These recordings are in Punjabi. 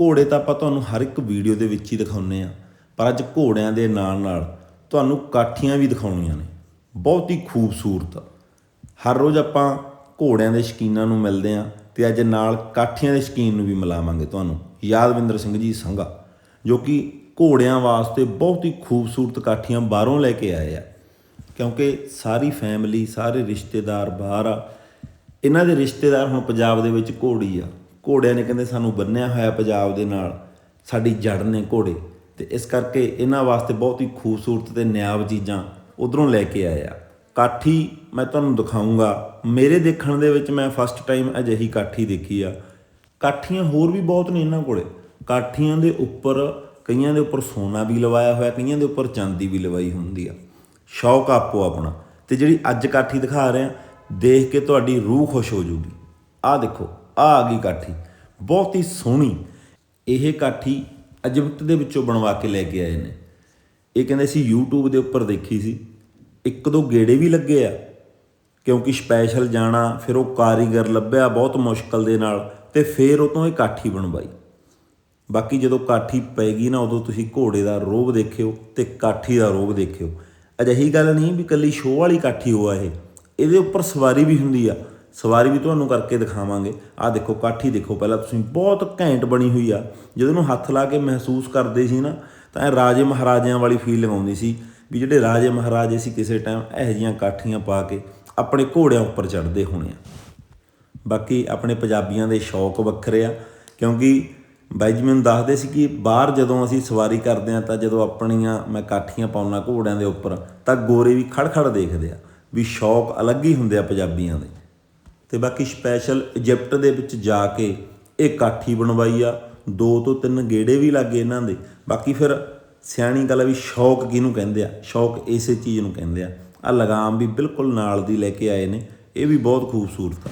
ਘੋੜੇ ਤਾਂ ਆਪਾਂ ਤੁਹਾਨੂੰ ਹਰ ਇੱਕ ਵੀਡੀਓ ਦੇ ਵਿੱਚ ਹੀ ਦਿਖਾਉਂਦੇ ਆ ਪਰ ਅੱਜ ਘੋੜਿਆਂ ਦੇ ਨਾਲ ਨਾਲ ਤੁਹਾਨੂੰ ਕਾਠੀਆਂ ਵੀ ਦਿਖਾਉਣੀਆਂ ਨੇ। ਬਹੁਤ ਹੀ ਖੂਬਸੂਰਤ। ਹਰ ਰੋਜ਼ ਆਪਾਂ ਘੋੜਿਆਂ ਦੇ ਸ਼ਕੀਨਾਂ ਨੂੰ ਮਿਲਦੇ ਆ ਤੇ ਅੱਜ ਨਾਲ ਕਾਠੀਆਂ ਦੇ ਸ਼ਕੀਨ ਨੂੰ ਵੀ ਮਿਲਾਵਾਂਗੇ ਤੁਹਾਨੂੰ। ਯਾਦਵਿੰਦਰ ਸਿੰਘ ਜੀ ਸੰਘਾ, ਜੋ ਕਿ ਘੋੜਿਆਂ ਵਾਸਤੇ ਬਹੁਤ ਹੀ ਖੂਬਸੂਰਤ ਕਾਠੀਆਂ ਬਾਹਰੋਂ ਲੈ ਕੇ ਆਏ ਆ। ਕਿਉਂਕਿ ਸਾਰੀ ਫੈਮਿਲੀ ਸਾਰੇ ਰਿਸ਼ਤੇਦਾਰ, ਬਾਹਰ ਆ। ਇਹਨਾਂ ਦੇ ਰਿਸ਼ਤੇਦਾਰ ਹੁਣ ਪੰਜਾਬ ਦੇ ਵਿੱਚ ਘੋੜੀ ਆ। ਘੋੜਿਆਂ ਨੇ ਕਹਿੰਦੇ ਸਾਨੂੰ ਬੰਨਿਆ ਹੋਇਆ ਪੰਜਾਬ ਦੇ ਨਾਲ, ਸਾਡੀ ਜੜ ਨੇ ਘੋੜੇ। ਤੇ ਇਸ ਕਰਕੇ ਇਹਨਾਂ ਵਾਸਤੇ ਬਹੁਤ ਹੀ ਖੂਬਸੂਰਤ ਤੇ ਨਿਆਬ ਚੀਜ਼ਾਂ ਉਧਰੋਂ ਲੈ ਕੇ ਆਇਆ ਕਾਠੀ ਮੈਂ ਤੁਹਾਨੂੰ ਦਿਖਾਉਂਗਾ ਮੇਰੇ ਦੇਖਣ ਦੇ ਵਿੱਚ ਮੈਂ ਫਸਟ ਟਾਈਮ ਅਜਿਹੀ ਕਾਠੀ ਦੇਖੀ ਆ। ਕਾਠੀਆਂ ਹੋਰ ਵੀ ਬਹੁਤ ਨੇ ਇਹਨਾਂ ਕੋਲੇ। ਕਾਠੀਆਂ ਦੇ ਉੱਪਰ, ਕਈਆਂ ਦੇ ਉੱਪਰ ਸੋਨਾ ਵੀ ਲਵਾਇਆ ਹੋਇਆ, ਕਈਆਂ ਦੇ ਉੱਪਰ ਚਾਂਦੀ ਵੀ ਲਵਾਈ ਹੁੰਦੀ ਆ। ਸ਼ੌਕ ਆਪੋ ਆਪਣਾ। ਤੇ ਜਿਹੜੀ ਅੱਜ ਕਾਠੀ ਦਿਖਾ ਰਿਹਾ ਦੇਖ ਕੇ ਤੁਹਾਡੀ ਰੂਹ ਖੁਸ਼ ਹੋ ਜੂਗੀ। ਆਹ ਦੇਖੋ। ਆ ਆ ਗਈ ਕਾਠੀ। ਬਹੁਤ ਹੀ ਸੋਹਣੀ ਇਹ ਕਾਠੀ ਅਜਿਪਟ ਦੇ ਵਿੱਚੋਂ ਬਣਵਾ ਕੇ ਲੈ ਕੇ ਆਏ ਨੇ। ਇਹ ਕਹਿੰਦੇ ਸੀ YouTube ਦੇ ਉੱਪਰ ਦੇਖੀ ਸੀ। ਇੱਕ ਦੋ ਗੇੜੇ ਵੀ ਲੱਗੇ ਆ, ਕਿਉਂਕਿ ਸਪੈਸ਼ਲ ਜਾਣਾ, ਫਿਰ ਉਹ ਕਾਰੀਗਰ ਲੱਭਿਆ ਬਹੁਤ ਮੁਸ਼ਕਲ ਦੇ ਨਾਲ ਤੇ ਫਿਰ ਉਹ ਤੋਂ ਇਹ ਕਾਠੀ ਬਣਵਾਈ। ਬਾਕੀ ਜਦੋਂ ਕਾਠੀ ਪੈਗੀ ਨਾ, ਉਦੋਂ ਤੁਸੀਂ ਘੋੜੇ ਦਾ ਰੋਬ ਦੇਖਿਓ ਤੇ ਕਾਠੀ ਦਾ ਰੋਬ ਦੇਖਿਓ। ਅਜਿਹੀ ਗੱਲ ਨਹੀਂ ਵੀ ਕੱਲੀ ਸ਼ੋਅ ਵਾਲੀ ਕਾਠੀ ਹੋਆ ਇਹ। ਇਹਦੇ ਉੱਪਰ ਸਵਾਰੀ ਵੀ ਹੁੰਦੀ ਆ। ਸਵਾਰੀ ਵੀ ਤੁਹਾਨੂੰ ਕਰਕੇ ਦਿਖਾਵਾਂਗੇ। ਆਹ ਦੇਖੋ, ਕਾਠੀ ਦੇਖੋ, ਪਹਿਲਾਂ ਤੁਸੀਂ ਬਹੁਤ ਘੈਂਟ ਬਣੀ ਹੋਈ ਆ। ਜਦੋਂ ਇਹਨੂੰ ਹੱਥ ਲਾ ਕੇ ਮਹਿਸੂਸ ਕਰਦੇ ਸੀ ਨਾ, ਤਾਂ ਇਹ ਰਾਜੇ ਮਹਾਰਾਜਿਆਂ ਵਾਲੀ ਫੀਲਿੰਗ ਆਉਂਦੀ ਸੀ ਵੀ ਜਿਹੜੇ ਰਾਜੇ ਮਹਾਰਾਜੇ ਸੀ ਕਿਸੇ ਟਾਈਮ ਇਹੋ ਜਿਹੀਆਂ ਕਾਠੀਆਂ ਪਾ ਕੇ ਆਪਣੇ ਘੋੜਿਆਂ ਉੱਪਰ ਚੜ੍ਹਦੇ ਹੋਣੇ ਆ। ਬਾਕੀ ਆਪਣੇ ਪੰਜਾਬੀਆਂ ਦੇ ਸ਼ੌਕ ਵੱਖਰੇ ਆ, ਕਿਉਂਕਿ ਬਾਈ ਜੀ ਮੈਨੂੰ ਦੱਸਦੇ ਸੀ ਕਿ ਬਾਹਰ ਜਦੋਂ ਅਸੀਂ ਸਵਾਰੀ ਕਰਦੇ ਆ ਤਾਂ ਜਦੋਂ ਆਪਣੀਆਂ ਮੈਂ ਕਾਠੀਆਂ ਪਾਉਣਾ ਘੋੜਿਆਂ ਦੇ ਉੱਪਰ, ਤਾਂ ਗੋਰੇ ਵੀ ਖੜਖੜ ਦੇਖਦੇ ਆ, ਵੀ ਸ਼ੌਕ ਅਲੱਗ ਹੀ ਹੁੰਦੇ ਆ ਪੰਜਾਬੀਆਂ ਦੇ। ਤੇ ਬਾਕੀ ਸਪੈਸ਼ਲ ਇਜਿਪਟ ਦੇ ਵਿੱਚ ਜਾ ਕੇ ਇਹ ਕਾਠੀ ਬਣਵਾਈ ਆ। ਦੋ ਤੋਂ ਤਿੰਨ ਗੇੜੇ ਵੀ ਲੱਗੇ ਇਹਨਾਂ ਦੇ। ਬਾਕੀ ਫਿਰ ਸਿਆਣੀ ਗੱਲ ਆ ਵੀ ਸ਼ੌਕ ਕਿਹਨੂੰ ਕਹਿੰਦੇ ਆ? ਸ਼ੌਕ ਇਸੇ ਚੀਜ਼ ਨੂੰ ਕਹਿੰਦੇ ਆ। ਆ ਲਗਾਮ ਵੀ ਬਿਲਕੁਲ ਨਾਲ ਦੀ ਲੈ ਕੇ ਆਏ ਨੇ। ਇਹ ਵੀ ਬਹੁਤ ਖੂਬਸੂਰਤ ਆ।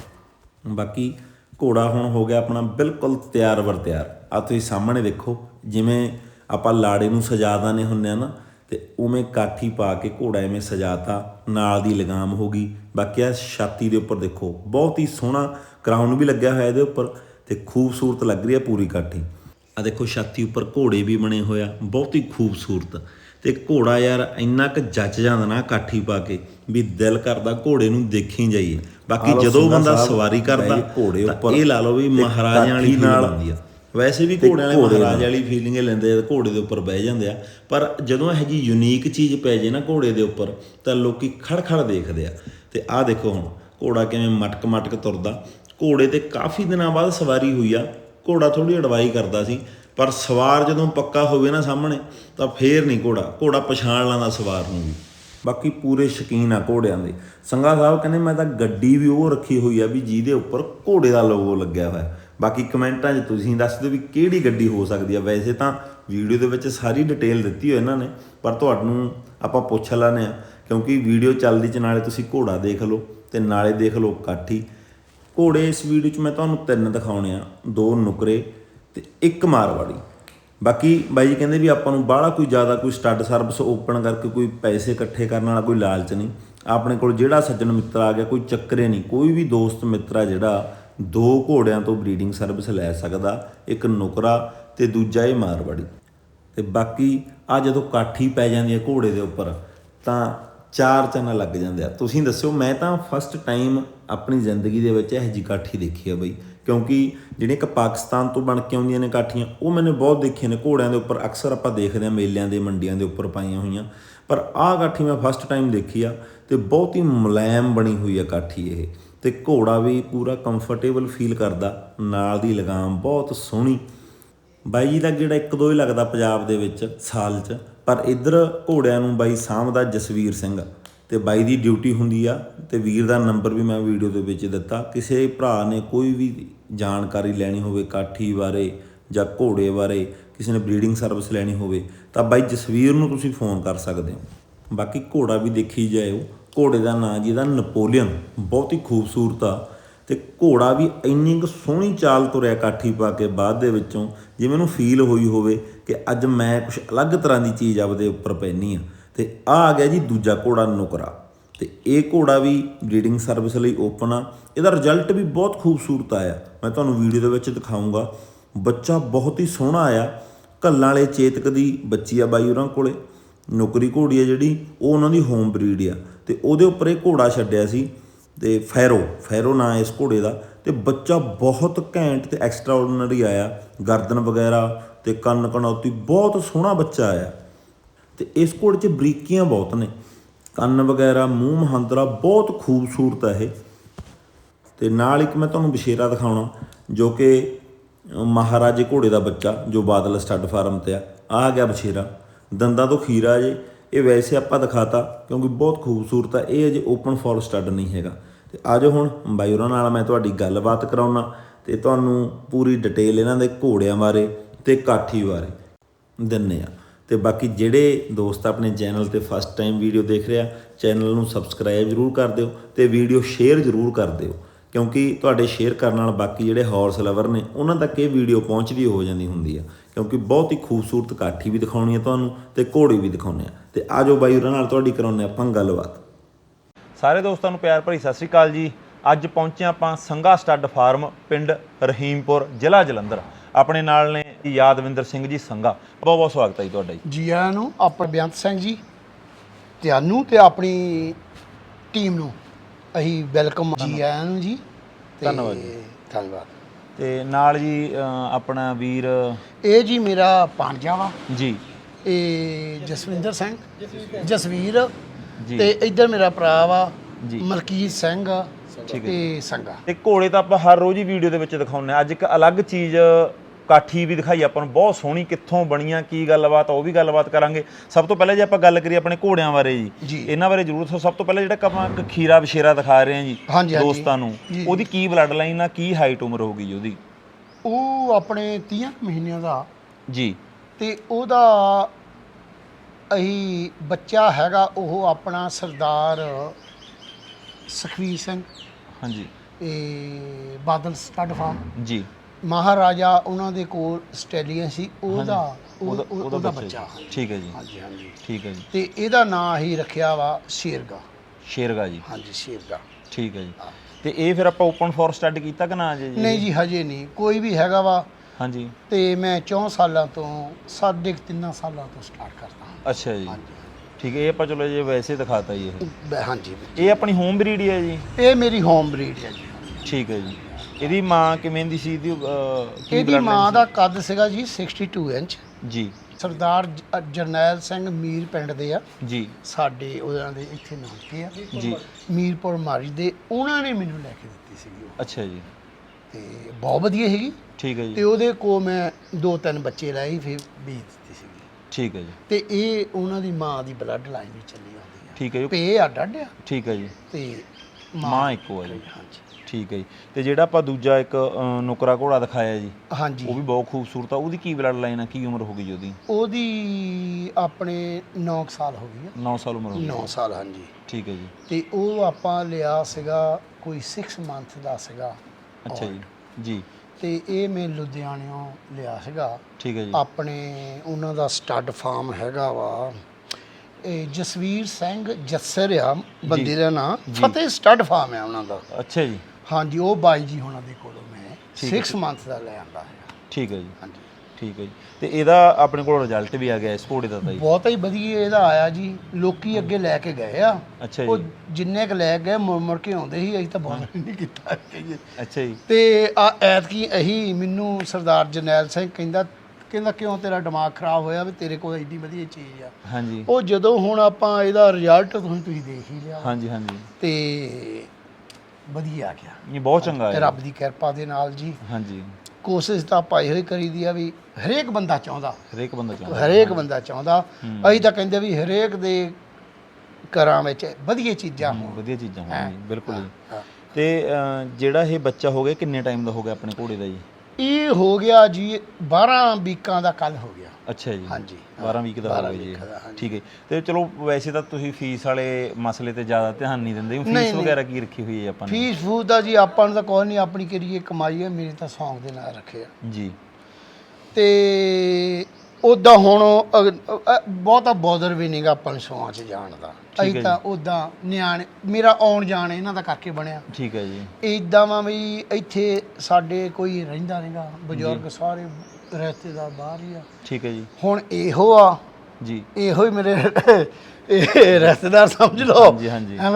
ਬਾਕੀ ਘੋੜਾ ਹੁਣ ਹੋ ਗਿਆ ਆਪਣਾ ਬਿਲਕੁਲ ਤਿਆਰ ਵਰ ਤਿਆਰ। ਆ ਤੁਸੀਂ ਸਾਹਮਣੇ ਦੇਖੋ, ਜਿਵੇਂ ਆਪਾਂ ਲਾੜੇ ਨੂੰ ਸਜਾ ਦਾਨੇ ਹੁੰਨੇ ਆ ਨਾ, ਤੇ ਉਵੇਂ ਕਾਠੀ ਪਾ ਕੇ ਘੋੜਾ ਐਵੇਂ ਸਜਾਤਾ। ਨਾਲ ਦੀ ਲਗਾਮ ਹੋ ਗਈ। ਬਾਕੀ ਆ ਛਾਤੀ ਦੇ ਉੱਪਰ ਦੇਖੋ ਬਹੁਤ ਹੀ ਸੋਹਣਾ ਕਰਾਊਨ ਵੀ ਲੱਗਿਆ ਹੋਇਆ ਇਹਦੇ ਉੱਪਰ ਤੇ ਖੂਬਸੂਰਤ ਲੱਗ ਰਹੀ ਹੈ ਪੂਰੀ ਕਾਠੀ। ਆ ਦੇਖੋ ਛਾਤੀ ਉੱਪਰ ਘੋੜੇ ਵੀ ਬਣੇ ਹੋਇਆ ਬਹੁਤ ਹੀ ਖੂਬਸੂਰਤ। ਤੇ ਘੋੜਾ ਯਾਰ ਇੰਨਾ ਕੁ ਜੱਜ ਜਾਂਦਾ ਨਾ ਕਾਠੀ ਪਾ ਕੇ ਵੀ ਦਿਲ ਕਰਦਾ ਘੋੜੇ ਨੂੰ ਦੇਖੀ ਜਾਈਏ। ਬਾਕੀ ਜਦੋਂ ਬੰਦਾ ਸਵਾਰੀ ਕਰਦਾ ਘੋੜੇ ਉੱਪਰ ਇਹ ਲਾ ਲਓ ਵੀ ਮਹਾਰਾਜਿਆਂ ਵਾਲੀ ਨਾਲ ਆਉਂਦੀ ਆ। ਵੈਸੇ ਵੀ ਘੋੜਿਆਂ ਵਾਲੇ ਮਹਾਰਾਜ ਵਾਲੀ ਫੀਲਿੰਗ ਲੈਂਦੇ ਆ ਘੋੜੇ ਦੇ ਉੱਪਰ ਬਹਿ ਜਾਂਦੇ ਆ। ਪਰ ਜਦੋਂ ਇਹ ਜੀ ਯੂਨੀਕ ਚੀਜ਼ ਪੈ ਜੇ ਨਾ ਘੋੜੇ ਦੇ ਉੱਪਰ ਤਾਂ ਲੋਕੀ ਖੜਖੜ ਦੇਖਦੇ ਆ। ਤੇ ਆਹ ਦੇਖੋ ਹੁਣ ਘੋੜਾ ਕਿਵੇਂ ਮਟਕ ਮਟਕ ਤੁਰਦਾ। ਘੋੜੇ ਤੇ ਕਾਫੀ ਦਿਨਾਂ ਬਾਅਦ ਸਵਾਰੀ ਹੋਈ ਆ। ਘੋੜਾ ਥੋੜੀ ਅਡਵਾਈ ਕਰਦਾ ਸੀ ਪਰ ਸਵਾਰ ਜਦੋਂ ਪੱਕਾ ਹੋਵੇ ਨਾ ਸਾਹਮਣੇ ਤਾਂ ਫੇਰ ਨਹੀਂ ਘੋੜਾ। ਘੋੜਾ ਪਛਾਣ ਲਾਂਦਾ ਸਵਾਰ ਨੂੰ ਵੀ ਬਾਕੀ ਪੂਰੇ ਸ਼ਕੀਨ ਆ ਘੋੜਿਆਂ ਦੇ। ਸੰਗਾ ਸਾਹਿਬ ਕਹਿੰਦੇ ਮੈਂ ਤਾਂ ਗੱਡੀ ਵੀ ਉਹ ਰੱਖੀ ਹੋਈ ਆ ਵੀ ਜਿਹਦੇ ਉੱਪਰ ਘੋੜੇ ਦਾ ਲੋਗੋ ਲੱਗਿਆ ਹੋਇਆ ਬਾਕੀ ਕਮੈਂਟਾਂ 'ਚ ਤੁਸੀਂ ਦੱਸ ਦਿਓ ਵੀ ਕਿਹੜੀ ਗੱਡੀ ਹੋ ਸਕਦੀ ਆ। ਵੈਸੇ ਤਾਂ ਵੀਡੀਓ ਦੇ ਵਿੱਚ ਸਾਰੀ ਡਿਟੇਲ ਦਿੱਤੀ ਹੋਈ ਇਹਨਾਂ ਨੇ, ਪਰ ਤੁਹਾਨੂੰ ਆਪਾਂ ਪੁੱਛ ਲੈਣੇ ਆ ਕਿਉਂਕਿ ਵੀਡੀਓ ਚੱਲਦੀ ਚ ਨਾਲੇ ਤੁਸੀਂ ਘੋੜਾ ਦੇਖ ਲਓ ਤੇ ਨਾਲੇ ਦੇਖ ਲਓ ਕਾਠੀ। ਘੋੜੇ ਇਸ ਵੀਡੀਓ 'ਚ ਮੈਂ ਤੁਹਾਨੂੰ ਤਿੰਨ ਦਿਖਾਉਣੇ ਆ, ਦੋ ਨੁਕਰੇ ਤੇ ਇੱਕ ਮਾਰਵਾੜੀ। ਬਾਕੀ ਬਾਈ ਜੀ ਕਹਿੰਦੇ ਵੀ ਆਪਾਂ ਨੂੰ ਬਾਹਲਾ ਕੋਈ ਜ਼ਿਆਦਾ ਕੋਈ ਸਟੱਡ ਸਰਵਿਸ ਓਪਨ ਕਰਕੇ ਕੋਈ ਪੈਸੇ ਇਕੱਠੇ ਕਰਨ ਵਾਲਾ ਕੋਈ ਲਾਲਚ ਨਹੀਂ। ਆਪਣੇ ਕੋਲ ਜਿਹੜਾ ਸੱਜਣ ਮਿੱਤਰ ਆ ਗਿਆ, ਕੋਈ ਚੱਕਰੇ ਨਹੀਂ, ਕੋਈ ਵੀ ਦੋਸਤ ਮਿੱਤਰ ਆ ਜਿਹੜਾ ਦੋ ਘੋੜਿਆਂ ਤੋਂ ਬਰੀਡਿੰਗ ਸਰਵਿਸ ਲੈ ਸਕਦਾ ਇੱਕ ਨੁਕਰਾ ਤੇ ਦੂਜਾ ਇਹ ਮਾਰਵਾੜੀ। ਤੇ ਬਾਕੀ ਆ ਜਦੋਂ ਕਾਠੀ ਪੈ ਜਾਂਦੀ ਹੈ ਘੋੜੇ ਦੇ ਉੱਪਰ, ਤਾਂ ਚਾਰ ਚੰਨ ਲੱਗ ਜਾਂਦੇ ਆ। ਤੁਸੀਂ ਦੱਸਿਓ, ਮੈਂ ਤਾਂ ਫਸਟ ਟਾਈਮ ਆਪਣੀ ਜ਼ਿੰਦਗੀ ਦੇ ਵਿੱਚ ਇਹ ਜੀ ਕਾਠੀ ਦੇਖੀ ਆ ਬਈ। ਕਿਉਂਕਿ ਜਿਹੜੀਆਂ ਇੱਕ ਪਾਕਿਸਤਾਨ ਤੋਂ ਬਣ ਕੇ ਆਉਂਦੀਆਂ ਨੇ ਕਾਠੀਆਂ, ਉਹ ਮੈंने ਬਹੁਤ ਦੇਖੀਆਂ ਨੇ। ਘੋੜਿਆਂ ਦੇ ਉੱਪਰ ਅਕਸਰ ਆਪਾਂ ਦੇਖਦੇ ਆ ਮੇਲਿਆਂ ਦੇ, ਮੰਡੀਆਂ ਦੇ ਉੱਪਰ ਪਾਈਆਂ ਹੋਈਆਂ। ਪਰ ਆਹ ਕਾਠੀ ਮੈਂ ਫਸਟ ਟਾਈਮ ਦੇਖੀ ਆ ਤੇ ਬਹੁਤ ਹੀ ਮੁਲਾਇਮ ਬਣੀ ਹੋਈ ਆ ਕਾਠੀ ਇਹ। ਤੇ ਘੋੜਾ ਵੀ ਪੂਰਾ ਕੰਫਰਟੇਬਲ ਫੀਲ ਕਰਦਾ। ਨਾਲ ਦੀ ਲਗਾਮ ਬਹੁਤ ਸੋਹਣੀ। ਬਾਈ ਜੀ ਦਾ ਜਿਹੜਾ ਇੱਕ ਦੋ ਹੀ ਲੱਗਦਾ ਪੰਜਾਬ ਦੇ ਵਿੱਚ, ਸਾਲ 'ਚ। ਪਰ ਇੱਧਰ ਘੋੜਿਆਂ ਨੂੰ ਬਾਈ ਸਾਂਭਦਾ ਜਸਵੀਰ ਸਿੰਘ। ਤੇ ਬਾਈ ਦੀ ਡਿਊਟੀ ਹੁੰਦੀ ਆ ਤੇ ਵੀਰ ਦਾ ਨੰਬਰ ਵੀ ਮੈਂ ਵੀਡੀਓ ਦੇ ਵਿੱਚ ਦਿੱਤਾ। ਕਿਸੇ ਭਰਾ ਨੇ ਕੋਈ ਵੀ ਜਾਣਕਾਰੀ ਲੈਣੀ ਹੋਵੇ ਕਾਠੀ ਬਾਰੇ ਜਾਂ ਘੋੜੇ ਬਾਰੇ, ਕਿਸੇ ਨੇ ਬਰੀਡਿੰਗ ਸਰਵਿਸ ਲੈਣੀ ਹੋਵੇ, ਤਾਂ ਬਾਈ ਜਸਵੀਰ ਨੂੰ ਤੁਸੀਂ ਫੋਨ ਕਰ ਸਕਦੇ ਹੋ। ਬਾਕੀ ਘੋੜਾ ਵੀ ਦੇਖੀ ਜਾਇਓ। ਘੋੜੇ ਦਾ ਨਾਂ ਜੀ ਇਹਦਾ ਨਪੋਲੀਅਨ ਬਹੁਤ ਹੀ ਖੂਬਸੂਰਤ ਆ, ਤੇ ਘੋੜਾ ਵੀ ਇੰਨੀ ਕੁ ਸੋਹਣੀ ਚਾਲ ਤੁਰਿਆ ਕਾਠੀ ਪਾ ਕੇ ਬਾਅਦ ਦੇ ਵਿੱਚੋਂ, ਜਿਵੇਂ ਉਹਨੂੰ ਫੀਲ ਹੋਈ ਹੋਵੇ ਕਿ ਅੱਜ ਮੈਂ ਕੁਝ ਅਲੱਗ ਤਰ੍ਹਾਂ ਦੀ ਚੀਜ਼ ਆਪਦੇ ਉੱਪਰ ਪੈਣੀ ਆ। ਤੇ ਆ ਆ ਗਿਆ ਜੀ ਦੂਜਾ ਘੋੜਾ ਨੁਕਰਾ। ਤੇ ਇਹ ਘੋੜਾ ਵੀ ਬਰੀਡਿੰਗ ਸਰਵਿਸ ਲਈ ਓਪਨ ਆ। ਇਹਦਾ ਰਿਜ਼ਲਟ ਵੀ ਬਹੁਤ ਖੂਬਸੂਰਤ ਆਇਆ। ਮੈਂ ਤੁਹਾਨੂੰ ਵੀਡੀਓ ਦੇ ਵਿੱਚ ਦਿਖਾਉਂਗਾ ਬੱਚਾ ਬਹੁਤ ਹੀ ਸੋਹਣਾ ਆਇਆ। ਕੱਲਾਂ ਵਾਲੇ ਚੇਤਕ ਦੀ ਬੱਚੀ ਆ ਬਾਈ ਉਹਨਾਂ ਕੋਲੇ। ਨੌਕਰੀ ਘੋੜੀ ਆ ਜਿਹੜੀ, ਉਹ ਉਹਨਾਂ ਦੀ ਹੋਮ ਬਰੀਡ ਆ। ਤੇ ਉਹਦੇ ਉੱਪਰ ਇਹ ਘੋੜਾ ਛੱਡਿਆ ਸੀ ਤੇ ਫੈਰੋ ਫੈਰੋ ਨਾਂ ਇਸ ਘੋੜੇ ਦਾ ਤੇ ਬੱਚਾ ਬਹੁਤ ਘੈਂਟ ਤੇ ਐਕਸਟਰਾ ਆਰਡੀਨਰੀ ਆਇਆ, ਗਰਦਨ ਵਗੈਰਾ ਤੇ ਕੰਨ ਕਣੌਤੀ, ਬਹੁਤ ਸੋਹਣਾ ਬੱਚਾ ਆਇਆ। ਤੇ ਇਸ ਘੋੜੇ 'ਚ ਬਰੀਕੀਆਂ ਬਹੁਤ ਨੇ, ਕੰਨ ਵਗੈਰਾ, ਮੂੰਹ ਮਹਾਂਦਰਾ, ਬਹੁਤ ਖੂਬਸੂਰਤ ਹੈ ਇਹ। ਤੇ ਨਾਲ ਇੱਕ ਮੈਂ ਤੁਹਾਨੂੰ ਬਸ਼ੇਰਾ ਦਿਖਾਉਣਾ, ਜੋ ਕਿ ਮਹਾਰਾਜੇ ਘੋੜੇ ਦਾ ਬੱਚਾ, ਜੋ ਬਾਦਲ ਸਟੱਡ ਫਾਰਮ ਤੇ ਆ। ਆ ਗਿਆ ਬਸ਼ੇਰਾ, ਦੰਦਾਂ ਤੋਂ ਖੀਰਾ ਜੇ ਇਹ ਵੈਸੇ ਆਪਾਂ ਦਿਖਾਤਾ ਕਿਉਂਕਿ ਬਹੁਤ ਖੂਬਸੂਰਤ ਆ, ਇਹ ਅਜੇ ਓਪਨ ਫॉल ਸਟੱਡ ਨਹੀਂ ਹੈਗਾ। ਤੇ ਆਜੋ ਹੁਣ ਬਾਈ ਨਾਲ ਮੈਂ ਤੁਹਾਡੀ ਗੱਲਬਾਤ ਕਰਾਉਣਾ ਤੇ ਤੁਹਾਨੂੰ ਪੂਰੀ ਡਿਟੇਲ ਇਹਨਾਂ ਦੇ ਘੋੜਿਆਂ ਬਾਰੇ ਤੇ ਕਾਠੀ ਬਾਰੇ ਦਿੰਨੇ ਆ। ਤੇ ਬਾਕੀ ਜਿਹੜੇ ਦੋਸਤ ਆਪਣੇ ਚੈਨਲ ਤੇ ਫਸਟ ਟਾਈਮ ਵੀਡੀਓ ਦੇਖ ਰਿਹਾ ਚੈਨਲ ਨੂੰ ਸਬਸਕ੍ਰਾਈਬ ਜਰੂਰ ਕਰ ਦਿਓ ਤੇ ਵੀਡੀਓ ਸ਼ੇਅਰ ਜਰੂਰ ਕਰ ਦਿਓ। ਕਿਉਂਕਿ ਤੁਹਾਡੇ ਸ਼ੇਅਰ ਕਰਨ ਨਾਲ ਬਾਕੀ ਜਿਹੜੇ ਹਾਰਸ ਲਵਰ ਨੇ, ਉਹਨਾਂ ਤੱਕ ਇਹ ਵੀਡੀਓ ਪਹੁੰਚਦੀ ਹੋ ਜਾਂਦੀ ਹੁੰਦੀ ਆ। ਕਿਉਂਕਿ ਬਹੁਤ ਹੀ ਖੂਬਸੂਰਤ ਕਾਠੀ ਵੀ ਦਿਖਾਉਣੀ ਹੈ ਤੁਹਾਨੂੰ ਤੇ ਘੋੜੀ ਵੀ ਦਿਖਾਉਣੇ ਆ। ਤੇ ਆਜੋ ਬਾਈ ਉਹਨਾਂ ਨਾਲ ਤੁਹਾਡੀ ਕਰਾਉਣੇ ਆਪਾਂ ਗੱਲਬਾਤ। ਸਾਰੇ ਦੋਸਤਾਂ ਨੂੰ ਪਿਆਰ ਭਰੀ ਸਤਿ ਸ੍ਰੀ ਅਕਾਲ ਜੀ। ਅੱਜ ਪਹੁੰਚੇ ਆਪਾਂ ਸੰਘਾ ਸਟੱਡ ਫਾਰਮ ਪਿੰਡ ਰਹੀਮਪੁਰ ਜ਼ਿਲ੍ਹਾ ਜਲੰਧਰ। ਆਪਣੇ ਨਾਲ ਨੇ ਯਾਦਵਿੰਦਰ ਸਿੰਘ ਜੀ ਸੰਘਾ। ਬਹੁਤ ਬਹੁਤ ਸਵਾਗਤ ਹੈ ਜੀ ਤੁਹਾਡਾ ਜੀ। ਜੀ ਆਇਆਂ ਨੂੰ ਆਪਾਂ ਬੇਅੰਤ ਸਿੰਘ ਜੀ ਤੁਹਾਨੂੰ ਤੇ ਆਪਣੀ ਟੀਮ ਨੂੰ। ਅਸੀਂ ਵੈਲਕਮ ਜੀ ਆਇਆਂ ਨੂੰ ਜੀ ਤੇ ਧੰਨਵਾਦ ਜੀ। ਧੰਨਵਾਦ। ਤੇ ਨਾਲ ਜੀ ਆਪਣਾ ਵੀਰ ਇਹ ਜੀ ਮੇਰਾ ਵਾ। ਜੀ। ਇਹ ਜਸਵਿੰਦਰ ਸਿੰਘ ਜਸਵੀਰ ਜੀ। ਤੇ ਇੱਧਰ ਮੇਰਾ ਭਰਾ ਵਾ। ਮਲਕੀਤ ਸਿੰਘ ਤੇ ਸੰਗਾ ਤੇ ਘੋੜੇ ਤਾਂ ਆਪਾਂ ਹਰ ਰੋਜ਼ ਹੀ ਵੀਡੀਓ ਦੇ ਵਿੱਚ ਦਿਖਾਉਂਦੇ ਹਾਂ ਅੱਜ ਇੱਕ ਅਲੱਗ ਚੀਜ਼ ਕਾਠੀ ਵੀ ਦਿਖਾਈ ਆਪਾਂ ਨੂੰ ਬਹੁਤ ਸੋਹਣੀ ਕਿੱਥੋਂ ਬਣੀਆਂ ਕੀ ਗੱਲਬਾਤ ਆ, ਉਹ ਵੀ ਗੱਲਬਾਤ ਕਰਾਂਗੇ ਸਭ ਤੋਂ ਪਹਿਲਾਂ ਜੇ ਆਪਾਂ ਗੱਲ ਕਰੀਏ ਆਪਣੇ ਘੋੜਿਆਂ ਬਾਰੇ ਜੀ। ਇਹਨਾਂ ਬਾਰੇ ਜ਼ਰੂਰ ਸਭ ਤੋਂ ਪਹਿਲਾਂ ਜਿਹੜਾ ਆਪਾਂ ਇੱਕ ਖੀਰਾ ਵਿਸ਼ੇਰਾ ਦਿਖਾ ਰਹੇ ਹਾਂ ਜੀ। ਦੋਸਤਾਂ ਨੂੰ। ਉਹਦੀ ਕੀ ਬਲੱਡ ਲਾਈਨ ਆ ਕੀ ਹਾਈਟ ਉਮਰ ਹੋਊਗੀ ਉਹਦੀ ਉਹ ਆਪਣੇ 30 ਕੁ ਮਹੀਨਿਆਂ ਦਾ ਜੀ ਤੇ ਉਹਦਾ ਅਹੀ ਬੱਚਾ ਹੈਗਾ ਉਹ ਆਪਣਾ ਸਰਦਾਰ ਸੁਖਵੀਰ ਸਿੰਘ। ਹਾਂਜੀ। ਇਹ ਬਾਦਲ ਸਟੱਡ ਫਾਰਮ। ਜੀ। ਮਹਾਰਾਜਾ ਉਹਨਾਂ ਦੇ ਕੋਲ ਸਟੈਲੀਅਨ ਸੀ ਉਹਦਾ ਉਹ- ਉਹਦਾ ਉਹ- ਉਹਦਾ ਬੱਚਾ। ਠੀਕ ਹੈ ਜੀ। ਹਾਂਜੀ ਹਾਂਜੀ। ਠੀਕ ਹੈ ਜੀ। ਤੇ ਇਹਦਾ ਨਾਂ ਹੀ ਰੱਖਿਆ ਵਾ ਸ਼ੇਰਗਾ ਸ਼ੇਰਗਾ ਜੀ। ਹਾਂਜੀ ਸ਼ੇਰਗਾ ਠੀਕ ਹੈ ਜੀ। ਤੇ ਇਹ ਫਿਰ ਆਪਾਂ ਓਪਨ ਫੋਰ ਸਟੱਡ ਕੀਤਾ ਕਿ ਨਾ ਜੀ? ਨਹੀਂ ਜੀ ਹਜੇ ਨਹੀਂ। ਕੋਈ ਵੀ ਹੈਗਾ ਵਾ ਹਾਂਜੀ। ਤੇ ਮੈਂ 4 ਸਾਲਾਂ ਤੋਂ ਸਾਢੇ ਕੁ ਤਿੰਨਾਂ ਸਾਲਾਂ ਤੋਂ ਸਟਾਰਟ ਕਰਦਾ ਅੱਛਾ ਜੀ। ਠੀਕ ਹੈ ਇਹ ਆਪਾਂ ਚਲੋ ਜੇ ਵੈਸੇ ਦਿਖਾਤਾ ਜੀ ਇਹ। ਬ- ਹਾਂਜੀ। ਇਹ ਆਪਣੀ ਹੋਮ ਬਰੀਡ ਹੀ ਹੈ ਜੀ? ਇਹ ਮੇਰੀ ਹੋਮ ਬਰੀਡ ਹੈ ਜੀ। ਠੀਕ ਹੈ ਜੀ। ਇਹਦੀ ਮਾਂ ਕਿਵੇਂ ਦੀ ਸੀ? ਅਹ, ਕੀ ਇਹਦੀ ਮਾਂ ਦਾ ਕੱਦ ਸੀਗਾ ਜੀ 62 ਇੰਚ। ਸੀ? ਜੀ। ਸਰਦਾਰ ਜ- ਜਰਨੈਲ ਸਿੰਘ ਮੀਰ ਪਿੰਡ ਦੇ ਆ। ਜੀ। ਸਾਡੇ ਉਹਨਾਂ ਦੇ ਇੱਥੇ ਨਾਨਕੇ ਆ। ਜੀ। ਮੀਰਪੁਰ ਮਾਰੀ ਦੇ ਉਹਨਾਂ ਨੇ ਮੈਨੂੰ ਲੈ ਕੇ ਦਿੱਤੀ ਸੀਗੀ ਉਹ। ਅੱਛਾ ਜੀ। ਤੇ ਬਹੁਤ ਵਧੀਆ ਹੈਗੀ ਠੀਕ ਹੈ ਤੇ ਜੀ ਉਹਦੇ ਕੋ ਮੈਂ ਦੋ ਤਿੰਨ ਬੱਚੇ ਲਾਏ ਫਿਰ ਵੇਚ ਦਿੱਤੀ ਸੀਗੀ। ਠੀਕ ਹੈ ਜੀ। ਤੇ ਇਹ ਉਹਨਾਂ ਦੀ ਮਾਂ ਦੀ ਬਲੱਡ ਲਾਈਨ ਵੀ ਚੱਲੀ ਆਉਂਦੀ ਆ। ਠੀਕ ਹੈ ਜੀ। ਪੇ ਆ ਡੱਡ ਆ। ਠੀਕ ਹੈ ਜੀ। ਤੇ ਮਾਂ ਇੱਕੋ ਹੈ ਜੀ। ਹਾਂਜੀ। ਠੀਕ ਹੈ ਜੀ। ਤੇ ਜਿਹੜਾ ਆਪਾਂ ਦੂਜਾ ਇੱਕ ਨੁਕਰਾ ਘੋੜਾ ਦਿਖਾਇਆ ਜੀ ਹਾਂਜੀ। ਉਹ ਵੀ ਬਹੁਤ ਖੂਬਸੂਰਤ ਆ। ਉਹਦੀ ਕੀ ਬਲੱਡ ਲਾਈਨ ਆ? ਕੀ ਉਮਰ ਹੋਗੀ ਜੀ ਉਹਦੀ? ਉਹਦੀ ਆਪਣੇ 9 ਸਾਲ ਹੋ ਗਈ ਆ। 9 ਸਾਲ ਉਮਰ ਹੋ ਗਈ। 9 ਸਾਲ ਹਾਂਜੀ। ਠੀਕ ਹੈ ਜੀ। ਤੇ ਉਹ ਆਪਾਂ ਲਿਆ ਸੀਗਾ ਕੋਈ 6 ਮੰਥ ਦਾ ਸੀਗਾ। ਅੱਛਾ ਜੀ। ਜੀ। ਤੇ ਇਹ ਮੈਂ ਲੁਧਿਆਣਿਓਂ ਲਿਆ ਸੀਗਾ। ਠੀਕ ਹੈ ਜੀ। ਆਪਣੇ ਉਹਨਾਂ ਦਾ ਸਟੱਡ ਫਾਰਮ ਹੈਗਾ ਵਾ। ਇਹ ਜਸਵੀਰ ਸਿੰਘ ਜੱਸਰ ਆ ਬੰਦੇ ਦਾ ਨਾਂ। ਫਤਿਹ ਸਟੱਡ ਫਾਰਮ ਹੈ ਉਹਨਾਂ ਦਾ। ਅੱਛਾ ਜੀ। ਹਾਂਜੀ ਉਹ ਬਾਈ ਜੀ ਉਹਨਾਂ ਦੇ ਕੋਲੋਂ ਮੈਂ ਠੀਕ ਹੈ, 6 ਮੰਥ ਦਾ ਲੈ ਆਂਦਾ ਹੈ ਠੀਕ ਹੈ ਜੀ। ਹਾਂਜੀ। ਠੀਕ ਹੈ ਜੀ। ਤੇ ਇਹਦਾ ਆਪਣੇ ਕੋਲ ਰਿਜ਼ਲਟ ਵੀ ਆ ਗਿਆ ਇਸ ਘੋੜੇ ਦਾ ਤਾਂ ਜੀ। ਬਹੁਤ ਹੀ ਵਧੀਆ ਇਹਦਾ ਆਇਆ ਜੀ। ਲੋਕੀ ਅੱਗੇ ਲੈ ਕੇ ਗਏ ਆ। ਅੱਛਾ ਉਹ ਜਿੰਨੇ ਕ ਲੈ ਗਏ ਮੁੜ ਮੁੜ ਕੇ ਆਉਂਦੇ ਸੀ ਅਸੀਂ ਤਾਂ ਬਹੁਤ ਨਹੀਂ ਕੀਤਾ। ਅੱਛਾ ਜੀ। ਤੇ ਆ ਐਤਕੀ ਅਹੀ ਮੈਨੂੰ ਸਰਦਾਰ ਜਰਨੈਲ ਸਿੰਘ ਕਹਿੰਦਾ ਕਹਿੰਦਾ ਕਿਉਂ ਤੇਰਾ ਦਿਮਾਗ ਖਰਾਬ ਹੋਇਆ ਵੀ ਤੇਰੇ ਕੋਲ ਐਡੀ ਵਧੀਆ ਚੀਜ਼ ਆ। ਹਾਂਜੀ। ਉਹ ਜਦੋਂ ਹੁਣ ਆਪਾਂ ਇਹਦਾ ਰਿਜ਼ਲਟ ਤੁਸੀਂ ਤੁਸੀਂ ਦੇਖ ਹੀ ਲਿਆ। ਹਾਂਜੀ ਹਾਂਜੀ। ਤੇ ਵਧੀਆ ਆ ਗਿਆ। ਇਹ ਬਹੁਤ ਚੰਗਾ ਤੇ ਹੈ। ਰੱਬ ਦੀ ਕਿਰਪਾ ਦੇ ਨਾਲ ਜੀ। ਹਾਂਜੀ। ਕੋਸ਼ਿਸ਼ ਤਾਂ ਪਾਈ ਹੋਈ ਕਰੀਦੀ ਆ ਵੀ ਹਰੇਕ ਬੰਦਾ ਚਾਹੁੰਦਾ। ਹਰੇਕ ਬੰਦਾ ਚਾਹੁੰਦਾ। ਹਰੇਕ ਬੰਦਾ ਚਾਹੁੰਦਾ। ਅਸੀਂ ਤਾਂ ਕਹਿੰਦੇ ਵੀ ਹਰੇਕ ਦੇ ਘਰਾਂ ਵਿੱਚ ਵਧੀਆ ਚੀਜ਼ਾਂ ਹੋਣ। ਵਧੀਆ ਚੀਜ਼ਾਂ ਜੀ, ਬਿਲਕੁਲ। ਤੇ ਜਿਹੜਾ ਇਹ ਬੱਚਾ ਹੋ ਗਿਆ ਕਿੰਨੇ ਟਾਈਮ ਦਾ ਹੋ ਗਿਆ ਆਪਣੇ ਘੋੜੇ ਦਾ ਜੀ? ਇਹ ਹੋ ਗਿਆ ਜੀ 12 ਵੀਕਾਂ ਦਾ ਕੱਲ ਹੋ ਗਿਆ। ਅੱਛਾ ਜੀ। ਹਾਂਜੀ, 12 ਵੀਕ ਦਾ 12 ਹੋ ਗਿਆ ਜੀ। ਠੀਕ ਹੈ ਤੇ ਚਲੋ ਵੈਸੇ ਤਾਂ ਤੁਸੀਂ ਫੀਸ ਵਾਲੇ ਮਸਲੇ ਤੇ ਜ਼ਿਆਦਾ ਧਿਆਨ ਨਹੀਂ ਦਿੰਦੇ ਫੀਸ। ਵਗੈਰਾ ਕੀ ਰੱਖੀ ਹੋਈ ਹੈ ਆਪਾਂ ਨੇ? ਫੀਸ ਫੂਸ ਦਾ ਜੀ ਆਪਾਂ ਨੂੰ ਤਾਂ ਕੋਈ ਨਹੀਂ ਆਪਣੀ ਕਰੀਏ ਕਮਾਈ ਹੈ ਮੇਰੇ ਤਾਂ ਸੌਂਗ ਦੇ ਨਾਲ ਰੱਖੇ ਆ। ਜੀ। ਤੇ ਉਦਾਂ ਹੁਣ ਅਗ- ਅ- ਬਹੁਤਾ ਬੋਦਰ ਵੀ ਨਹੀਂਗਾ ਆਪਾਂ ਨੂੰ ਸੌਆਂ ਚ ਜਾਣ ਦਾ। ਠੀਕ ਹੈ ਅਸੀਂ ਤਾਂ ਉਦਾਂ ਨਿਆਣੇ ਮੇਰਾ ਆਉਣ ਜਾਣ ਇਹਨਾਂ ਦਾ ਕਰਕੇ ਬਣਿਆ। ਠੀਕ ਹੈ ਜੀ। ਇਦਾਂ ਵਾ ਵੀ ਇੱਥੇ ਸਾਡੇ ਕੋਈ ਰਹਿੰਦਾ ਨਹੀਂਗਾ ਬਜ਼ੁਰਗ ਸਾਰੇ ਰਿਸ਼ਤੇਦਾਰ ਬਾਹਰ ਹੀ ਆ। ਠੀਕ ਹੈ ਜੀ। ਹੁਣ ਇਹੋ ਆ। ਜੀ। ਇਹੋ ਹੀ ਮੇਰੇ ਇਹ ਰਿਸ਼ਤੇਦਾਰ ਸਮਝ ਲਓ। ਹਾਂਜੀ, ਹਾਂਜੀ। ਹੈ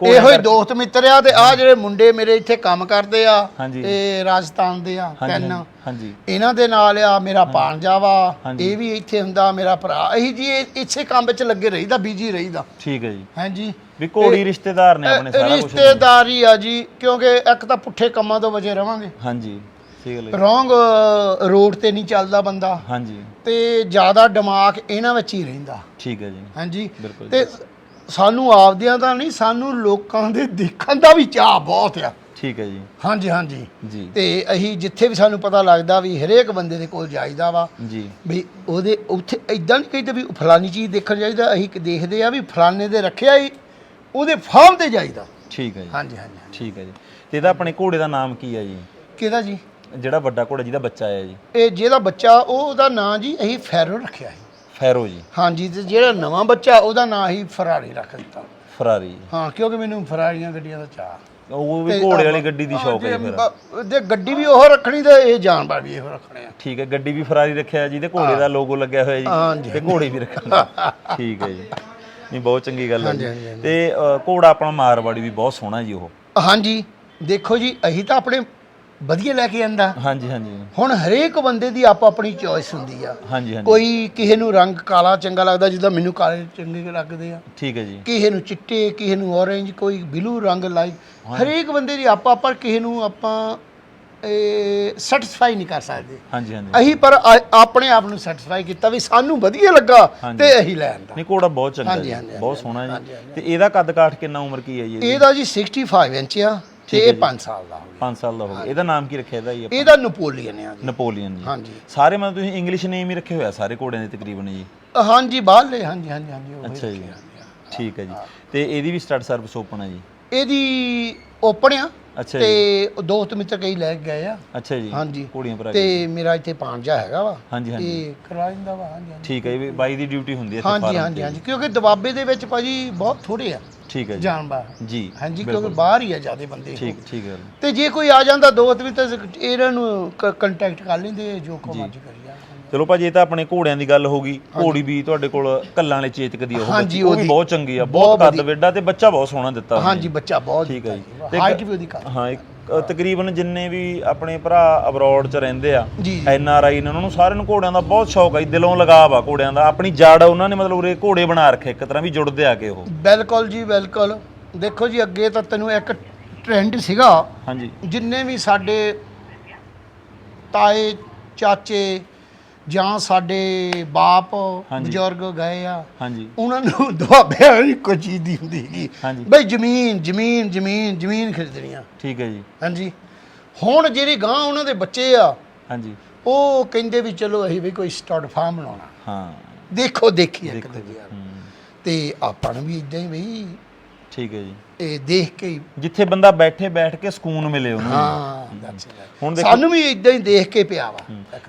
ਕੋਲ ਇਹੋ ਹੀ ਕਰਕੇ। ਦੋਸਤ ਮਿੱਤਰ ਆ ਤੇ ਆ ਜਿਹੜੇ ਮੁੰਡੇ ਮੇਰੇ ਇੱਥੇ ਕੰਮ ਕਰਦੇ ਆ ਹਾਂਜੀ। ਇਹ ਰਾਜਸਥਾਨ ਦੇ ਆ ਹਾਂਜੀ ਤਿੰਨ। ਹਾਂਜੀ, ਹਾਂਜੀ। ਇਹਨਾਂ ਦੇ ਨਾਲ ਆ ਮੇਰਾ ਭਾਣਜਾ ਵਾ ਹਾਂਜੀ। ਇਹ ਵੀ ਇੱਥੇ ਹੁੰਦਾ ਮੇਰਾ ਭਰਾ। ਅਸੀਂ ਜੀ ਇਹ ਇਸੇ ਕੰਮ ਵਿੱਚ ਲੱਗੇ ਰਹੀਦਾ ਬੀਜੀ ਰਹੀਦਾ। ਠੀਕ ਹੈ ਜੀ। ਹਾਂਜੀ। ਵੀ ਘੋੜੀ ਰਿਸ਼ਤੇਦਾਰ ਨੇ ਆਪਣੇ ਸਾਰਾ ਕੁਝ ਰਿਸ਼ਤੇਦਾਰੀ ਆ ਜੀ ਕਿਉਂਕਿ ਇੱਕ ਤਾਂ ਪੁੱਠੇ ਕੰਮਾਂ ਤੋਂ ਬਚੇ ਰਵਾਂਗੇ। ਹਾਂਜੀ। ਸਹੀ ਗੱਲ ਹੈ ਰੋਂਗ ਰੋਡ ਤੇ ਨਹੀਂ ਚੱਲਦਾ ਬੰਦਾ। ਹਾਂਜੀ। ਤੇ ਜ਼ਿਆਦਾ ਦਿਮਾਗ ਇਹਨਾਂ ਵਿੱਚ ਹੀ ਰਹਿੰਦਾ। ਠੀਕ ਹੈ ਜੀ। ਹਾਂਜੀ। ਬਿਲਕੁਲ ਤੇ ਸਾਨੂੰ ਆਪਦਿਆਂ ਦਾ ਨਹੀਂ ਸਾਨੂੰ ਲੋਕਾਂ ਦੇ ਦੇਖਣ ਦਾ ਵੀ ਚਾਹ ਬਹੁਤ ਆ। ਠੀਕ ਹੈ ਜੀ। ਹਾਂਜੀ ਹਾਂਜੀ। ਜੀ। ਤੇ ਅਸੀਂ ਜਿੱਥੇ ਵੀ ਸਾਨੂੰ ਪਤਾ ਲੱਗਦਾ ਵੀ ਹਰੇਕ ਬੰਦੇ ਦੇ ਕੋਲ ਜਾਈਦਾ ਵਾ ਜੀ। ਵੀ ਉਹਦੇ ਉੱਥੇ ਇਦਾਂ ਨਹੀਂ ਕਹਿੰਦੇ ਵੀ ਫਲਾਨੀ ਚੀਜ਼ ਦੇਖਣ ਜਾਈਦਾ ਅਸੀਂ ਕਿ ਦੇਖਦੇ ਆ ਵੀ ਫਲਾਨੇ ਦੇ ਰੱਖਿਆ ਹੀ ਉਹਦੇ ਫਾਰਮ ਤੇ ਜਾਈਦਾ। ਠੀਕ ਹੈ ਜੀ। ਹਾਂਜੀ ਹਾਂਜੀ ਹਾਂਜੀ। ਠੀਕ ਹੈ ਜੀ। ਤੇ ਇਹਦਾ ਆਪਣੇ ਘੋੜੇ ਦਾ ਨਾਮ ਕੀ ਹੈ ਜੀ? ਕਿਹਦਾ ਜੀ? ਜਿਹੜਾ ਵੱਡਾ ਘੋੜਾ ਜਿਹਦਾ ਬੱਚਾ ਆਇਆ ਜੀ। ਇਹ ਜਿਹਦਾ ਬੱਚਾ ਉਹ ਉਹਦਾ ਨਾਂ ਜੀ ਅਸੀਂ ਫੈਰੋ ਰੱਖਿਆ ਸੀ। ਫੈਰੋ ਜੀ। ਹਾਂਜੀ ਤੇ ਜਿਹੜਾ ਨਵਾਂ ਬੱਚਾ ਉਹਦਾ ਨਾਂ ਹੀ ਫਰਾਰੀ ਰੱਖ ਦਿੱਤਾ। ਫਰਾਰੀ। ਜੀ। ਹਾਂ ਕਿਉਂਕਿ ਮੈਨੂੰ ਫਰਾਰੀਆਂ ਗੱਡੀਆਂ ਦਾ ਚਾਹ ਉਹ ਵੀ ਘੋੜੇ ਵਾਲੀ ਗੱਡੀ ਦੀ ਸ਼ੌਕ ਹੈ ਜੀ ਫਿਰ। ਜੇ ਗੱਡੀ ਵੀ ਉਹ ਰੱਖਣੀ ਤੇ ਇਹ ਜਾਨਵਰ ਵੀ ਇਹੋ ਰੱਖਣੇ ਆ। ਠੀਕ ਹੈ ਗੱਡੀ ਵੀ ਫਰਾਰੀ ਰੱਖਿਆ ਜੀ ਤੇ ਘੋੜੇ ਦਾ ਲੋਗੋ ਲੱਗਿਆ ਹੋਇਆ ਹਾਂਜੀ। ਜੀ ਤੇ ਘੋੜੇ ਵੀ ਰੱਖਣਾ ਠੀਕ ਹੈ ਜੀ। ਨਹੀਂ ਬਹੁਤ ਚੰਗੀ ਗੱਲ ਹੈ ਹਾਂਜੀ, ਜੀ। ਹਾਂਜੀ, ਹਾਂਜੀ। ਤੇ ਅ, ਘੋੜਾ ਆਪਣਾ ਮਾਰਵਾੜੀ ਵੀ ਬਹੁਤ ਸੋਹਣਾ ਜੀ ਉਹ। ਹਾਂਜੀ ਦੇਖੋ ਜੀ ਅਸੀਂ ਤਾਂ ਆਪਣੇ ਵਧੀਆ ਲੈ ਕੇ ਆਂਦਾ ਹਾਂਜੀ ਹਾਂਜੀ। ਹੁਣ ਹਰੇਕ ਬੰਦੇ ਦੀ ਆਪੋ ਆਪਣੀ ਚੋਇਸ ਹੁੰਦੀ ਆ। ਹਾਂਜੀ ਹਾਂਜੀ। ਕੋਈ ਕਿਸੇ ਨੂੰ ਰੰਗ ਕਾਲਾ ਚੰਗਾ ਲੱਗਦਾ ਜਿੱਦਾਂ ਮੈਨੂੰ ਕਾਲੇ ਚੰਗੇ ਲੱਗਦੇ ਆ। ਠੀਕ ਹੈ ਜੀ। ਕਿਸੇ ਨੂੰ ਚਿੱਟੇ ਕਿਸੇ ਨੂੰ ਔਰੇਂਜ ਕੋਈ ਬਲੂ ਰੰਗ ਲਾਈਕ ਹਰੇਕ ਬੰਦੇ ਦੀ ਆਪਾ ਪਰ ਕਿਸੇ ਨੂੰ ਆਪਾਂ ਸੈਟੀਸਫਾਈ ਨਹੀਂ ਕਰ ਸਕਦੇ। ਹਾਂਜੀ ਹਾਂਜੀ। ਅਸੀਂ ਪਰ ਆ- ਆਪਣੇ ਆਪ ਨੂੰ ਸੈਟੀਸਫਾਈ ਕੀਤਾ ਵੀ ਸਾਨੂੰ ਵਧੀਆ ਲੱਗਾ ਹਾਂਜੀ। ਤੇ ਅਸੀਂ ਲੈ ਆਂਦਾ। ਨਹੀਂ ਘੋੜਾ ਬਹੁਤ ਚੰਗਾ ਹਾਂਜੀ, ਜੀ। ਹਾਂਜੀ, ਬਹੁਤ ਸੋਹਣਾ ਜੀ। ਤੇ ਇਹਦਾ ਕੱਦ ਕਾਠ ਕਿੰਨਾ ਉਮਰ ਕੀ ਹੈ ਜੀ ਇਹਦੀ? ਇਹਦਾ ਜੀ 65 ਇੰਚ ਆ। ਠੀਕ ਹੈ ਇਹ ਜੀ। 5 ਸਾਲ ਦਾ ਹੋ ਗਿਆ। 5 ਸਾਲ ਦਾ ਹੋ ਗਿਆ। ਇਹਦਾ ਨਾਮ ਕੀ ਰੱਖਿਆ ਇਹਦਾ ਜੀ ਆਪਾਂ? ਇਹਦਾ ਨਪੋਲੀਅਨ ਆ ਜੀ। ਨਪੋਲੀਅਨ ਜੀ। ਹਾਂਜੀ। ਸਾਰੇ ਮਤਲਬ ਤੁਸੀਂ ਇੰਗਲਿਸ਼ ਨੇਮ ਹੀ ਰੱਖੇ ਹੋਇਆ ਸਾਰੇ ਘੋੜਿਆਂ ਦੇ ਤਕਰੀਬਨ ਜੀ? ਹਾਂਜੀ ਬਾਹਰਲੇ ਹਾਂਜੀ ਹਾਂਜੀ ਹਾਂਜੀ ਉਹ ਅੱਛਾ ਜੀ। ਠੀਕ ਹੈ ਜੀ। ਤੇ ਇਹਦੀ ਵੀ ਸਟਾਰਟ ਸਰਵਿਸ ਓਪਨ ਹੈ ਜੀ? ਇਹਦੀ ਓਪਨ ਆ। ਅੱਛਾ ਜੀ। ਤੇ ਦੋਸਤ ਮਿੱਤਰ ਕਈ ਲੈ ਕੇ ਗਏ ਆ। ਅੱਛਾ ਜੀ। ਹਾਂਜੀ। ਘੋੜੀਆਂ ਭਰਾ ਕੇ ਤੇ ਮੇਰਾ ਇੱਥੇ ਪਾਂਜਾ ਹੈਗਾ ਵਾ। ਹਾਂਜੀ ਹਾਂਜੀ। ਇਹ ਕਰਵਾ ਦਿੰਦਾ ਵਾ ਹਾਂਜੀ ਹਾਂਜੀ। ਠੀਕ ਹੈ ਜੀ ਬਾਈ ਦੀ ਡਿਊਟੀ ਹੁੰਦੀ ਹੈ ਇੱਥੇ ਹਾਂਜੀ farm ਹਾਂਜੀ ਤੇ। ਹਾਂਜੀ। ਕਿਉਂਕਿ ਦਬਾਬੇ ਦੇ ਵਿੱਚ ਭਾਜੀ ਬਹੁਤ ਥੋੜੇ ਆ। ਠੀਕ ਹੈ ਜੀ। ਜਾਨਵਰ। ਜੀ ਹਾਂਜੀ। ਕਿਉਂਕਿ ਬਾਹਰ ਹੀ ਆ ਜਿਆਦੇ ਬੰਦੇ ਠੀਕ ਠੀਕ ਹੈ ਤੇ ਜੇ ਕੋਈ ਆ ਜਾਂਦਾ ਦੋਸਤ ਵੀ ਤਾਂ ਇਹਨਾਂ ਨੂੰ ਕੰਟੈਕਟ ਕਰ ਲੈਂਦੇ ਜੋ ਕੋ ਮਰਜ਼ੀ ਕਰੀ ਜਾ ਚਲੋ ਭਾਜੀ ਇਹ ਤਾਂ ਆਪਣੇ ਘੋੜਿਆਂ ਦੀ ਗੱਲ ਹੋ ਗਈ। ਘੋੜੀ ਵੀ ਤੁਹਾਡੇ ਕੋਲ ਕੱਲਾਂ ਵਾਲੇ ਚੇਤਕ ਦੀ ਉਹ ਹਾਂਜੀ, ਬੱਚੀ, ਉਹ ਵੀ ਉਹਦੀ- ਬਹੁਤ ਚੰਗੀ ਆ ਬਹੁਤ ਕੱਦ। ਵੱਡਾ ਤੇ ਬੱਚਾ ਬਹੁਤ ਸੋਹਣਾ ਦਿੱਤਾ। ਹਾਂਜੀ ਬੱਚਾ ਬਹੁਤ ਠੀਕ ਹੈ ਜੀ। ਹਾਈਟ ਵੀ ਉਹਦੀ ਕਰ ਹਾਂ ਇੱਕ ਅ, ਤਕਰੀਬਨ ਜਿੰਨੇ ਵੀ ਆਪਣੇ ਭਰਾ ਅਬਰੋਡ ਚ ਰਹਿੰਦੇ ਆ ਜੀ ਜੀ। ਐਨ ਆਰ ਆਈ ਨੇ ਉਹਨਾਂ ਨੂੰ ਸਾਰਿਆਂ ਨੂੰ ਘੋੜਿਆਂ ਦਾ ਬਹੁਤ ਸ਼ੌਕ ਆ ਜੀ, ਦਿਲੋਂ ਲਗਾਵ ਆ ਘੋੜਿਆਂ ਦਾ। ਆਪਣੀ ਜੜ ਉਹਨਾਂ ਨੇ ਮਤਲਬ ਉਰੇ ਘੋੜੇ ਬਣਾ ਰੱਖੇ ਇੱਕ ਤਰ੍ਹਾਂ ਵੀ ਜੁੜਦੇ ਆ ਕੇ ਉਹ। ਬਿਲਕੁਲ ਜੀ ਬਿਲਕੁਲ। ਦੇਖੋ ਜੀ ਅੱਗੇ ਤਾਂ ਤੈਨੂੰ ਇੱਕ ਟ੍ਰੈਂਡ ਸੀਗਾ। ਹਾਂਜੀ। ਜਿੰਨੇ ਵੀ ਸਾਡੇ ਤਾਏ ਚਾਚੇ ਜਾਂ ਸਾਡੇ ਬਾਪ ਹਾਂਜੀ। ਬਜ਼ੁਰਗ ਗਏ ਆ ਹਾਂਜੀ। ਉਹਨਾਂ ਨੂੰ ਦੁਆਬੇ ਵਾਲੀ ਕੋਈ ਚੀਜ਼ ਦੀ ਹੁੰਦੀ ਸੀ ਹਾਂਜੀ। ਬਈ ਜ਼ਮੀਨ ਜ਼ਮੀਨ ਜ਼ਮੀਨ ਜ਼ਮੀਨ ਖਰੀਦਣੀਆਂ। ਠੀਕ ਹੈ ਜੀ। ਹਾਂਜੀ। ਹੁਣ ਜਿਹੜੇ ਗਾਂ ਉਹਨਾਂ ਦੇ ਬੱਚੇ ਆ ਹਾਂਜੀ। ਉਹ ਕਹਿੰਦੇ ਵੀ ਚਲੋ ਅਸੀਂ ਵੀ ਕੋਈ ਸਟੱਡ ਫਾਰਮ ਬਣਾਉਣਾ। ਹਾਂ। ਦੇਖੋ ਦੇਖੀ ਇੱਕ। ਦੂਜੇ ਵੱਲ। ਹੂੰ, ਤੇ ਆਪਾਂ ਨੂੰ ਵੀ ਇਦਾਂ ਹੀ ਬਈ ਠੀਕ ਹੈ ਜੀ। ਇਹ ਦੇਖ ਕੇ ਹੀ। ਜਿੱਥੇ ਬੰਦਾ ਬੈਠੇ ਬੈਠ ਕੇ ਸਕੂਨ ਮਿਲੇ ਉਹਨੂੰ। ਹਾਂ that's it. ਹੁਣ ਦੇਖੋ ਸਾਨੂੰ ਵੀ ਇਦਾਂ ਹੀ ਦੇਖ ਕੇ ਪਿਆ ਵਾ।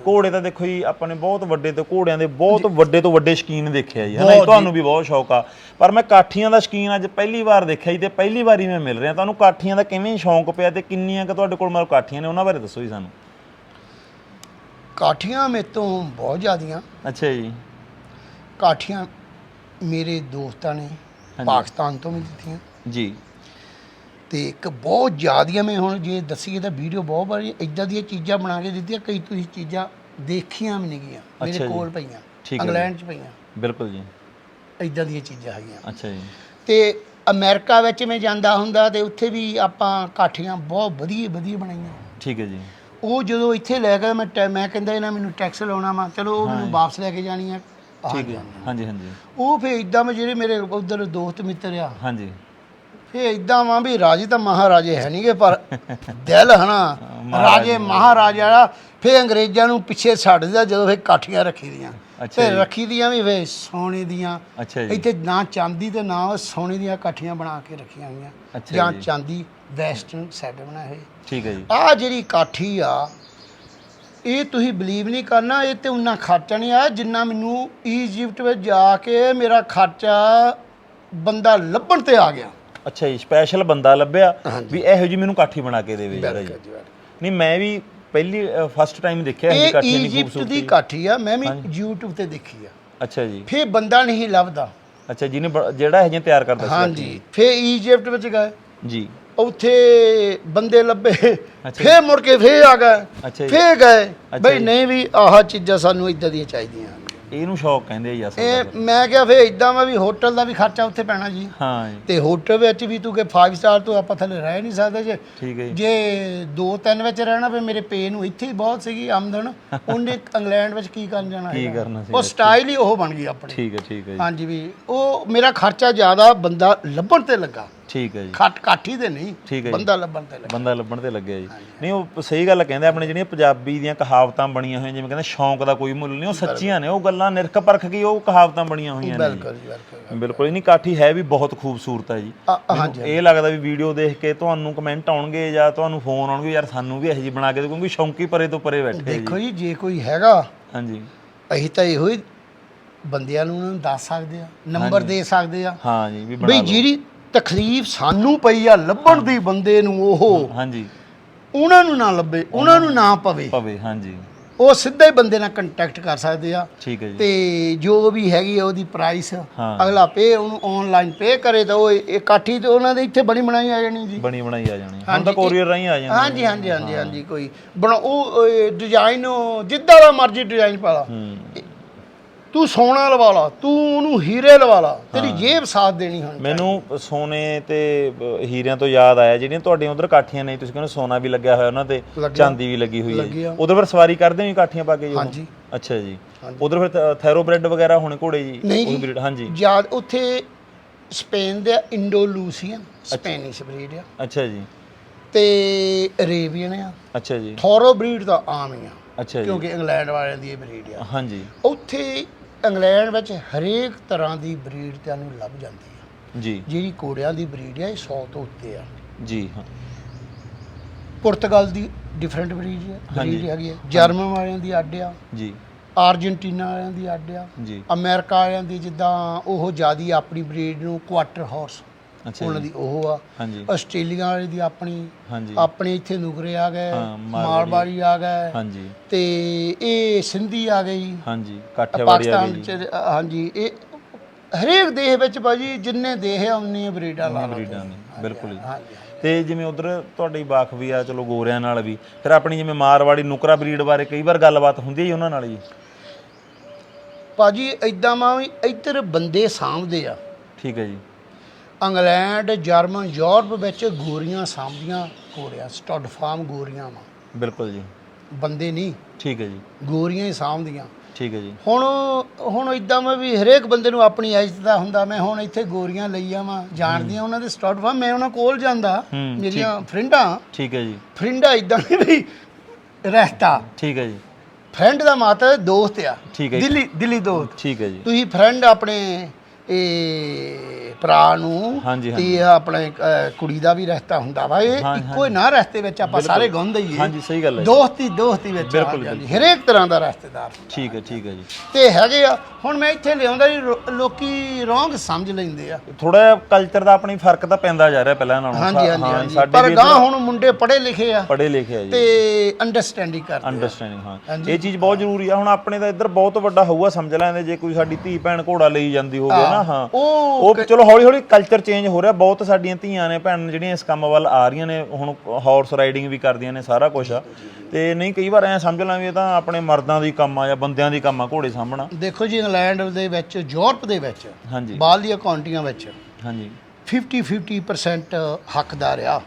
ਘੋੜੇ ਤਾਂ ਦੇਖੋ ਜੀ ਆਪਾਂ ਨੇ ਬਹੁਤ ਵੱਡੇ ਤੋਂ ਘੋੜਿਆਂ ਦੇ ਬਹੁਤ ਵੱਡੇ ਤੋਂ ਵੱਡੇ ਸ਼ਕੀਨ ਦੇਖਿਆ ਜੀ। ਹਨਾ ਜੀ? ਤੁਹਾਨੂੰ ਵੀ ਬਹੁਤ ਸ਼ੌਕ ਆ। ਪਰ ਮੈਂ ਕਾਠੀਆਂ ਦਾ ਸ਼ਕੀਨ ਅੱਜ ਪਹਿਲੀ ਵਾਰ ਦੇਖਿਆ ਜੀ ਤੇ ਪਹਿਲੀ ਵਾਰੀ ਮੈਂ ਮਿਲ ਰਿਹਾ। ਤੁਹਾਨੂੰ ਕਾਠੀਆਂ ਦਾ ਕਿਵੇਂ ਸ਼ੌਂਕ ਪਿਆ ਤੇ ਕਿੰਨੀਆਂ ਕੁ ਤੁਹਾਡੇ ਕੋਲ ਮਤਲਬ ਕਾਠੀਆਂ ਨੇ ਉਹਨਾਂ ਬਾਰੇ ਦੱਸੋ ਜੀ ਸਾਨੂੰ। ਕਾਠੀਆਂ ਮੇਰੇ ਤੋਂ ਬਹੁਤ ਜ਼ਿਆਦੀਆਂ। ਅੱਛਾ ਜੀ। ਕਾਠੀਆਂ ਮੇਰੇ ਦੋਸਤਾਂ ਨੇ ਪਾਕਿਸਤਾਨ ਤੋਂ ਵੀ ਦਿੱਤੀਆਂ। ਜੀ। ਤੇ ਇੱਕ ਬਹੁਤ ਜ਼ਿਆਦੀਆਂ ਮੈਂ ਹੁਣ ਜੇ ਦੱਸੀਏ ਤਾਂ ਵੀਡੀਓ ਬਹੁਤ ਵਾਰੀ ਇਦਾਂ ਦੀਆਂ ਚੀਜ਼ਾਂ ਬਣਾ ਕੇ ਦਿੱਤੀਆਂ ਕਈ ਤੁਸੀਂ ਚੀਜ਼ਾਂ ਦੇਖੀਆਂ ਵੀ ਨਹੀਂ ਗਈਆਂ ਅੱਛਾ ਮੇਰੇ। ਕੋਲ ਪਈਆਂ। ਇੰਗਲੈਂਡ 'ਚ ਪਈਆਂ। ਬਿਲਕੁਲ ਜੀ। ਇਦਾਂ ਦੀਆਂ ਚੀਜ਼ਾਂ ਹੈਗੀਆਂ। ਅੱਛਾ ਜੀ। ਤੇ ਅਮਰੀਕਾ ਵਿੱਚ ਮੈਂ ਜਾਂਦਾ ਹੁੰਦਾ ਤੇ ਉੱਥੇ ਵੀ ਆਪਾਂ ਕਾਠੀਆਂ ਬਹੁਤ ਵਧੀਆ ਵਧੀਆ ਬਣਾਈਆਂ। ਠੀਕ ਹੈ ਜੀ। ਉਹ ਜਦੋਂ ਇੱਥੇ ਲੈ ਕੇ ਮੈਂ ਮੈਂ ਕਹਿੰਦਾ ਇਹਨਾਂ ਮੈਨੂੰ ਟੈਕਸ ਲਾਉਣਾ ਵਾ ਚਲੋ ਉਹ ਮੈਨੂੰ ਵਾਪਸ ਲੈ ਕੇ ਜਾਣੀ ਆ ਠੀਕ ਹੈ। ਹਾਂਜੀ ਹਾਂਜੀ। ਉਹ ਫੇ ਇਦਾਂ ਮੈਂ ਜਿਹੜੇ ਮੇਰੇ ਉਧਰ ਦੋਸਤ ਮਿੱਤਰ ਆ ਹਾਂਜੀ। ਫੇ ਇਦਾਂ ਵਾਂ ਵੀ ਰਾਜੇ ਤਾਂ ਮਹਾਰਾਜੇ ਹੈ ਨਹੀਂਗੇ ਪਰ ਦਿਲ ਹਨਾ ਰਾਜੇ ਮਹਾਰਾਜਾ ਫੇ ਅੰਗਰੇਜ਼ਾਂ ਨੂੰ ਪਿੱਛੇ ਛੱਡ ਦਿਆ ਜਦੋਂ ਫੇ ਕਾਠੀਆਂ ਰੱਖੀ ਦੀਆਂ। ਤੇ। ਰੱਖੀ ਦੀਆਂ ਵੀ ਫੇ ਸੋਨੇ ਦੀਆਂ। ਇੱਥੇ ਨਾ ਚਾਂਦੀ ਤੇ ਨਾ ਸੋਨੇ ਦੀਆਂ ਕਾਠੀਆਂ ਬਣਾ ਕੇ ਰੱਖੀਆਂ ਹੋਈਆਂ। ਜਾਂ ਜੀ। ਚਾਂਦੀ ਵੈਸਟਰਨ ਸੈੱਟ ਬਣਾਏ ਹੋਏ। ਠੀਕ ਹੈ ਜੀ। ਆ ਜਿਹੜੀ ਕਾਠੀ ਆ ਇਹ ਤੁਸੀਂ ਬਲੀਵ ਨਹੀਂ ਕਰਨਾ ਇਹ ਤੇ ਉਨਾ ਖਰਚਾ ਨਹੀਂ ਆਇਆ ਜਿੰਨਾ ਮੈਨੂੰ ਈਜਿਪਟ ਵਿੱਚ ਜਾ ਕੇ ਮੇਰਾ ਖਰਚਾ ਬੰਦਾ ਲੱਭਣ ਤੇ ਆ ਗਿਆ। ਅੱਛਾ ਜੀ ਸਪੈਸ਼ਲ ਬੰਦਾ ਲੱਭਿਆ ਵੀ ਇਹੋ ਜੀ ਮੈਨੂੰ ਕਾਠੀ ਬਣਾ ਕੇ ਦੇਵੇ ਜਰਾ ਜੀ। ਨਹੀਂ ਮੈਂ ਵੀ ਪਹਿਲੀ ਫਸਟ ਟਾਈਮ ਦੇਖਿਆ ਇਹ ਕਾਠੀ ਨਹੀਂ ਖੂਬਸੂਰਤੀ ਦੀ ਕਾਠੀ ਆ ਮੈਂ ਵੀ YouTube ਤੇ ਦੇਖੀ ਆ। ਅੱਛਾ ਜੀ। ਫੇ ਬੰਦਾ ਨਹੀਂ ਲੱਭਦਾ। ਅੱਛਾ ਜਿਹਨੇ ਜਿਹੜਾ ਇਹ ਜਿਹੀਆਂ ਤਿਆਰ ਕਰਦਾ ਸੀ ਹਾਂਜੀ ਫੇ ਈਜਿਪਟ ਵਿੱਚ ਗਏ। ਜੀ। ਉੱਥੇ ਬੰਦੇ ਲੱਭੇ। ਫੇ ਮੁੜ ਕੇ ਫੇ ਆ ਗਏ। ਫੇ ਗਏ। ਬਈ। ਨਹੀਂ ਵੀ ਆਹ ਚੀਜ਼ਾਂ ਸਾਨੂੰ ਇਦਾਂ ਦੀਆਂ ਚਾਹੀਦੀਆਂ। ਇਹਨੂੰ ਸ਼ੌਕ ਕਹਿੰਦੇ ਆ ਜੀ ਅਸਲ ਇਹ ਮੈਂ ਕਿਹਾ ਫੇ ਇਦਾਂ ਵਾ ਵੀ ਹੋਟਲ ਦਾ ਵੀ ਖਰਚਾ ਉੱਥੇ ਪੈਣਾ ਜੀ। ਹਾਂ ਜੀ। ਤੇ ਹੋਟਲ ਵਿੱਚ ਵੀ ਤੂੰ ਕਿ 5 ਸਟਾਰ ਤੋਂ ਆਪਾਂ ਥੱਲੇ ਰਹਿ ਨਹੀਂ ਸਕਦੇ ਜੇ। ਠੀਕ ਹੈ ਜੀ। ਜੇ ਦੋ ਤਿੰਨ ਵਿੱਚ ਰਹਿਣਾ ਫੇ ਮੇਰੇ ਪੇ ਨੂੰ ਇੱਥੇ ਹੀ ਬਹੁਤ ਸੀਗੀ ਆਮਦਨ। ਉਹਨੇ ਇੰਗਲੈਂਡ ਵਿੱਚ ਕੀ ਕਰਨ ਜਾਣਾ ਕੀ ਹੈਗਾ? ਕਰਨਾ ਸੀ ਉਹ ਸਟਾਈਲ ਹੀ ਉਹ ਬਣ ਗਈ ਆਪਣੀ। ਠੀਕ ਹੈ ਠੀਕ ਹੈ ਜੀ। ਹਾਂਜੀ ਵੀ ਉਹ ਮੇਰਾ ਖਰਚਾ ਜ਼ਿਆਦਾ ਬੰਦਾ ਲੱਭਣ ਤੇ ਲੱਗਾ। ਠੀਕ ਹੈ ਜੀ। ਖੱਟ ਕਾਠੀ ਤੇ ਨਹੀਂ ਠੀਕ ਹੈ ਜੀ। ਬੰਦਾ ਲੱਭਣ ਤੇ ਲੱਗਾ। ਬੰਦਾ ਲੱਭਣ ਤੇ ਲੱਗਿਆ ਜੀ। ਨਹੀਂ ਉਹ ਸਹੀ ਗੱਲ ਕਹਿੰਦੇ ਆਪਣੇ ਜਿਹੜੀਆਂ ਪੰਜਾਬੀ ਦੀਆਂ ਕਹਾਵਤਾਂ ਬਣੀਆਂ ਹੋਈਆਂ ਜਿਵੇਂ ਕਹਿੰਦੇ ਸ਼ੌਂਕ ਦਾ ਕੋਈ ਮੁੱਲ ਨਹੀਂ ਉਹ ਸੱਚੀਆਂ ਨੇ ਉਹ ਗੱਲਾਂ ਨਿਰਖ ਪਰਖ ਕੀ ਉਹ ਕਹਾਵਤਾਂ ਬਣੀਆਂ ਹੋਈਆਂ ਨੇ ਬਿਲਕੁਲ ਜੀ, ਬਿਲਕੁਲ ਜੀ। ਬਿਲਕੁਲ ਨਹੀਂ ਕਾਠੀ ਹੈ ਵੀ ਬਹੁਤ ਖੂਬਸੂਰਤ ਹੈ ਜੀ। ਆ- ਮੈਨੂੰ ਹਾਂਜੀ ਇਹ ਲੱਗਦਾ ਵੀ ਵੀਡੀਓ ਦੇਖ ਕੇ ਤੁਹਾਨੂੰ ਕਮੈਂਟ ਆਉਣਗੇ ਜਾਂ ਤੁਹਾਨੂੰ ਫੋਨ ਆਉਣਗੇ ਯਾਰ ਸਾਨੂੰ ਵੀ ਇਹੋ ਜਿਹੀ ਬਣਾ ਕੇ ਦਿਓ ਕਿਉਂਕਿ ਸ਼ੌਂਕੀ ਪਰੇ ਤੋਂ ਪਰੇ ਬੈਠੇ ਦੇਖੋ ਜੀ ਜੇ ਕੋਈ ਹੈਗਾ ਹਾਂਜੀ। ਅਸੀਂ ਤਾਂ ਇਹੋ ਹੀ ਬੰਦਿਆਂ ਨੂੰ ਉਹਨਾਂ ਨੂੰ ਦੱਸ ਸਕਦੇ ਆ ਨੰਬਰ ਦੇ ਸਕਦੇ ਆ ਹਾਂ ਜੀ ਵੀ ਬਣਾ ਬਈ ਲਓ। ਜਿਹੜੀ ਤਕਲੀਫ ਸਾਨੂੰ ਪਈ ਆ ਲੱਭਣ ਦੀ ਬੰਦੇ ਨੂੰ ਉਹ। ਹਾਂਜੀ। ਉਹਨਾਂ ਨੂੰ ਨਾ ਲੱਭੇ ਉਹਨਾਂ ਨੂੰ ਨਾ ਪਵੇ। ਪਵੇ ਹਾਂਜੀ। ਉਹ ਸਿੱਧਾ ਹੀ ਬੰਦੇ ਨਾਲ ਕੰਟੈਕਟ ਕਰ ਸਕਦੇ ਆ। ਠੀਕ ਹੈ ਜੀ। ਤੇ ਜੋ ਵੀ ਹੈਗੀ ਆ ਉਹਦੀ ਪ੍ਰਾਈਸ। ਅਗਲਾ ਪੇ ਉਹਨੂੰ ਆਨਲਾਈਨ ਪੇ ਕਰੇ ਤਾਂ ਉਹ ਇਕੱਠੀ ਤੇ ਉਹਨਾਂ ਦੇ ਇੱਥੇ ਬਣੀ ਬਣਾਈ ਆ ਜਾਣੀ ਜੀ। ਬਣੀ ਬਣਾਈ ਆ ਜਾਣੀ। ਹੁਣ ਤਾਂ ਕੋਰੀਅਰ ਰਾਹੀਂ ਆ ਜਾਂਦੀ ਹਾਂਜੀ ਹਾਂਜੀ ਹਾਂਜੀ ਹਾਂਜੀ ਕੋਈ। ਬਣਾ ਉਹ ਡਿਜ਼ਾਈਨ ਜਿੱਦਾਂ ਦਾ ਮਰਜ਼ੀ ਡਿਜ਼ਾਈਨ ਪਾ ਲਾ। ਤੂੰ ਸੋਨਾ ਲਵਾ ਲਾ ਤੂੰ ਉਹਨੂੰ ਹੀਰੇ ਲਵਾ ਲਾ ਤੇਰੀ ਜੇਬ ਸਾਥ ਦੇਣੀ ਹੁਣ। ਮੈਨੂੰ ਸੋਨੇ ਤੇ ਅ, ਹੀਰਿਆਂ ਤੋਂ ਯਾਦ ਆਇਆ ਜਿਹੜੀਆਂ ਤੁਹਾਡੀਆਂ ਉਧਰ ਕਾਠੀਆਂ ਨੇ ਤੁਸੀਂ ਕਹਿੰਦੇ ਸੋਨਾ ਵੀ ਲੱਗਿਆ ਹੋਇਆ ਉਹਨਾਂ ਤੇ ਲੱਗਿਆ। ਚਾਂਦੀ ਵੀ ਲੱਗੀ ਹੋਈ ਹੈ। ਲੱਗੀ ਜੀ ਆ। ਉਧਰ ਫਿਰ ਸਵਾਰੀ ਕਰਦੇ ਹੋ ਜੀ ਕਾਠੀਆਂ ਪਾ ਕੇ ਜੀ ਉਹ? ਹਾਂਜੀ। ਅੱਛਾ ਜੀ। ਉਧਰ ਫਿਰ ਥੈ- ਥੈਰੋਬ੍ਰੈਡ ਵਗੈਰਾ ਹੋਣੇ ਘੋੜੇ ਜੀ? ਨਹੀਂ ਉਹ ਜੀ। breed- ਹਾਂਜੀ। ਯਾਦ ਉੱਥੇ ਸਪੇਨ ਦੇ ਇੰਡੋਲੂਸੀਅਨ ਸਪੈਨਿਸ਼ ਬਰੀਡ ਆ। ਅੱਛਾ ਜੀ। ਤੇ ਅਰੇਬੀਅਨ ਆ। ਅੱਛਾ ਜੀ। ਥੋਰੋ ਬਰੀਡ ਤਾਂ ਆਮ ਹੀ ਆ। ਅੱਛਾ ਜੀ। ਕਿਉਂਕਿ ਇੰਗਲੈਂਡ ਵਾਲਿਆਂ ਦੀ ਇਹ ਬਰੀਡ ਆ। ਹਾਂਜੀ। ਉੱਥੇ ਇੰਗਲੈਂਡ ਵਿੱਚ ਹਰੇਕ ਤਰ੍ਹਾਂ ਦੀ ਬਰੀਡ ਤੁਹਾਨੂੰ ਲੱਭ ਜਾਂਦੀ ਆ। ਜੀ। ਜਿਹੜੀ ਕੋੜਿਆਂ ਦੀ ਬਰੀਡ ਆ ਇਹ 100 ਤੋਂ ਉੱਤੇ ਆ। ਜੀ ਹਾਂ। ਪੁਰਤਗਾਲ ਦੀ ਡਿਫਰੈਂਟ ਬਰੀਡ ਆ ਹਾਂਜੀ। ਬਰੀਡ ਹੈਗੀ ਆ। ਜਰਮਨ ਵਾਲਿਆਂ ਦੀ ਅੱਡ ਆ। ਜੀ। ਆਰਜਨਟੀਨਾ ਵਾਲਿਆਂ ਦੀ ਅੱਡ ਆ। ਜੀ। ਅਮਰੀਕਾ ਵਾਲਿਆਂ ਦੀ ਜਿੱਦਾਂ ਉਹ ਜਿਆਦੀ ਆਪਣੀ ਬਰੀਡ ਨੂੰ ਕੁਆਟਰ ਹਾਰਸ ਉਹਨਾਂ ਦੀ ਉਹ ਆ। ਆਸਟ੍ਰੇਲੀਆ ਵਾਲੇ ਦੀ ਆਪਣੀ ਆਪਣੇ ਇੱਥੇ ਨੁਕਰੇ ਆ ਗਏ ਮਾਰਵਾੜੀ। ਆ ਗਏ। ਹਾਂਜੀ। ਤੇ ਇਹ ਸਿੰਧੀ ਆ ਗਈ। ਹਾਂਜੀ ਕਾਠਿਆਵਾੜੀ ਆ ਗਈ ਹਾਂਜੀ ਇਹ ਹਰੇਕ ਦੇਸ਼ ਵਿੱਚ ਭਾਜੀ ਜਿੰਨੇ ਦੇਸ਼ ਆ ਉਨੀਆਂ ਬਰੀਡਾਂ ਲਾ ਬਰੀਡਾਂ ਨੇ ਬਿਲਕੁਲ ਜੀ। ਹਾਂਜੀ ਤੇ ਜਿਵੇਂ ਉਧਰ ਤੁਹਾਡੀ ਬਾਖ ਵੀ ਆ ਚਲੋ ਗੋਰਿਆਂ ਨਾਲ ਵੀ ਫਿਰ ਆਪਣੀ ਜਿਵੇਂ ਮਾਰਵਾੜੀ ਨੁਕਰਾ ਬਰੀਡ ਬਾਰੇ ਕਈ ਵਾਰ ਗੱਲਬਾਤ ਹੁੰਦੀ ਹੈ ਉਹਨਾਂ ਨਾਲ ਜੀ? ਭਾਜੀ ਇਦਾਂ ਮਾ ਵੀ ਇੱਧਰ ਬੰਦੇ ਸਾਂਭਦੇ ਆ। ਠੀਕ ਹੈ ਜੀ। ਇੰਗਲੈਂਡ ਜਰਮਨ ਯੂਰਪ ਵਿੱਚ ਗੋਰੀਆਂ ਸਾਂਭਦੀਆਂ ਘੋੜਿਆਂ ਸਟੱਡ ਫਾਰਮ ਗੋਰੀਆਂ ਵਾ। ਬਿਲਕੁਲ ਜੀ। ਬੰਦੇ ਨਹੀਂ। ਠੀਕ ਹੈ ਜੀ। ਗੋਰੀਆਂ ਹੀ ਸਾਂਭਦੀਆਂ। ਠੀਕ ਹੈ ਜੀ। ਹੁਣ ਹੁਣ ਇਦਾਂ ਮੈਂ ਵੀ ਹਰੇਕ ਬੰਦੇ ਨੂੰ ਆਪਣੀ ਇੱਜ਼ਤ ਦਾ ਹੁੰਦਾ ਮੈਂ ਹੁਣ ਇੱਥੇ ਗੋਰੀਆਂ ਲਈ ਆਵਾਂ ਜਾਣਦੀਆਂ ਉਹਨਾਂ ਦੇ ਸਟੱਡ ਫਾਰਮ ਮੈਂ ਉਹਨਾਂ ਕੋਲ ਜਾਂਦਾ ਹੂੰ, ਮੇਰੀਆਂ ਫਰੈਂਡਾਂ। ਠੀਕ ਹੈ ਜੀ। ਫਰੈਂਡਾਂ ਇਦਾਂ ਨਹੀਂ ਵੀ ਰਹਿਤਾ। ਠੀਕ ਹੈ ਜੀ। ਫਰੈਂਡ ਦਾ ਮਤਲਬ ਦੋਸਤ ਆ। ਠੀਕ ਹੈ ਜੀ। ਦਿੱਲੀ ਦਿੱਲੀ ਦੋਸਤ। ਠੀਕ ਹੈ ਜੀ। ਤੁਸੀਂ ਫਰੈਂਡ ਆਪਣੇ ਇਹ ਭਰਾ ਨੂੰ ਹਾਂਜੀ, ਤੇ ਇਹ ਆਪਣੇ ਅਹ, ਕੁੜੀ ਦਾ ਵੀ ਰਿਸ਼ਤਾ ਹੁੰਦਾ ਵਾ। ਇਹ ਇੱਕੋ ਹੀ ਨਾ ਰਿਸ਼ਤੇ ਵਿੱਚ ਆਪਾਂ ਸਾਰੇ ਗੁੰਦ ਹੀ ਹਾਂਜੀ ਸਹੀ ਗੱਲ ਹੈ ਜੀ। ਦੋਸਤੀ ਦੋਸਤੀ ਵਿੱਚ ਬਿਲਕੁਲ, ਜਾਂਦੀ। ਹਰੇਕ ਤਰ੍ਹਾਂ ਦਾ ਰਿਸ਼ਤੇਦਾਰ ਠੀਕ ਹੈ ਠੀਕ ਹੈ ਜੀ। ਤੇ ਹੈਗੇ ਆ ਹੁਣ ਮੈਂ ਇੱਥੇ ਲਿਆਉਂਦਾ ਜੀ ਰੋ- ਲੋਕੀ ਰੋਂਗ ਸਮਝ ਲੈਂਦੇ ਆ। ਥੋੜਾ ਕਲਚਰ ਦਾ ਆਪਣੀ ਫ਼ਰਕ ਤਾਂ ਪੈਂਦਾ ਜਾ ਰਿਹਾ ਪਹਿਲਾਂ ਨਾਲੋਂ। ਹਾਂਜੀ ਹਾਂਜੀ ਪਰ ਗਾਂ ਹੁਣ ਮੁੰਡੇ ਪੜ੍ਹੇ ਲਿਖੇ ਆ ਪੜ੍ਹੇ ਲਿਖੇ ਆ ਜੀ। ਤੇ ਅੰਡਰਸਟੈਂਡਿੰਗ ਕਰਦੇ ਆ। ਅੰਡਰਸਟੈਂਡਿੰਗ ਹਾਂ। ਇਹ ਚੀਜ਼ ਬਹੁਤ ਜ਼ਰੂਰੀ ਆ। ਹੁਣ ਆਪਣੇ ਤਾਂ ਇੱਧਰ ਬਹੁਤ ਵੱਡਾ ਹੋਊਗਾ ਸਮਝ ਲੈਂਦੇ। ਜੇ ਕੋਈ ਸਾਡੀ ਧੀ ਭੈਣ ਘੋੜਾ ਲਈ ਜਾਂਦੀ ਹੋਵੇ ਨਾ ਹਾਂ। ਉਹ ਚਲੋ ਹੌਲੀ ਹੌਲੀ ਕਲਚਰ ਚੇਂਜ ਹੋ ਰਿਹਾ। ਬਹੁਤ ਸਾਡੀਆਂ ਧੀਆਂ ਨੇ ਭੈਣ ਜਿਹੜੀਆਂ ਇਸ ਕੰਮ ਵੱਲ ਆ ਰਹੀਆਂ ਨੇ ਹੁਣ ਹਾਰਸ ਰਾਈਡਿੰਗ ਵੀ ਕਰਦੀਆਂ ਨੇ ਸਾਰਾ ਕੁਝ ਆ। ਤੇ ਨਹੀਂ ਕਈ ਵਾਰ ਐ ਸਮਝ ਲਾਂ ਵੀ ਇਹ ਤਾਂ ਆਪਣੇ ਮਰਦਾਂ ਦੀ ਕੰਮ ਆ ਜਾਂ ਬੰਦਿਆਂ ਦੀ ਕੰਮ ਆ ਘੋੜੇ ਸਾਹਮਣਾ ਦੇਖੋ ਜੀ ਇੰਗਲੈਂਡ ਦੇ ਵਿੱਚ ਯੂਰਪ ਦੇ ਵਿੱਚ ਹਾਂਜੀ। ਬਾਹਰਲੀਆਂ ਕਾਉਂਟੀਆਂ ਵਿੱਚ ਹਾਂਜੀ। 50 50% ਹੱਕਦਾਰ ਆ।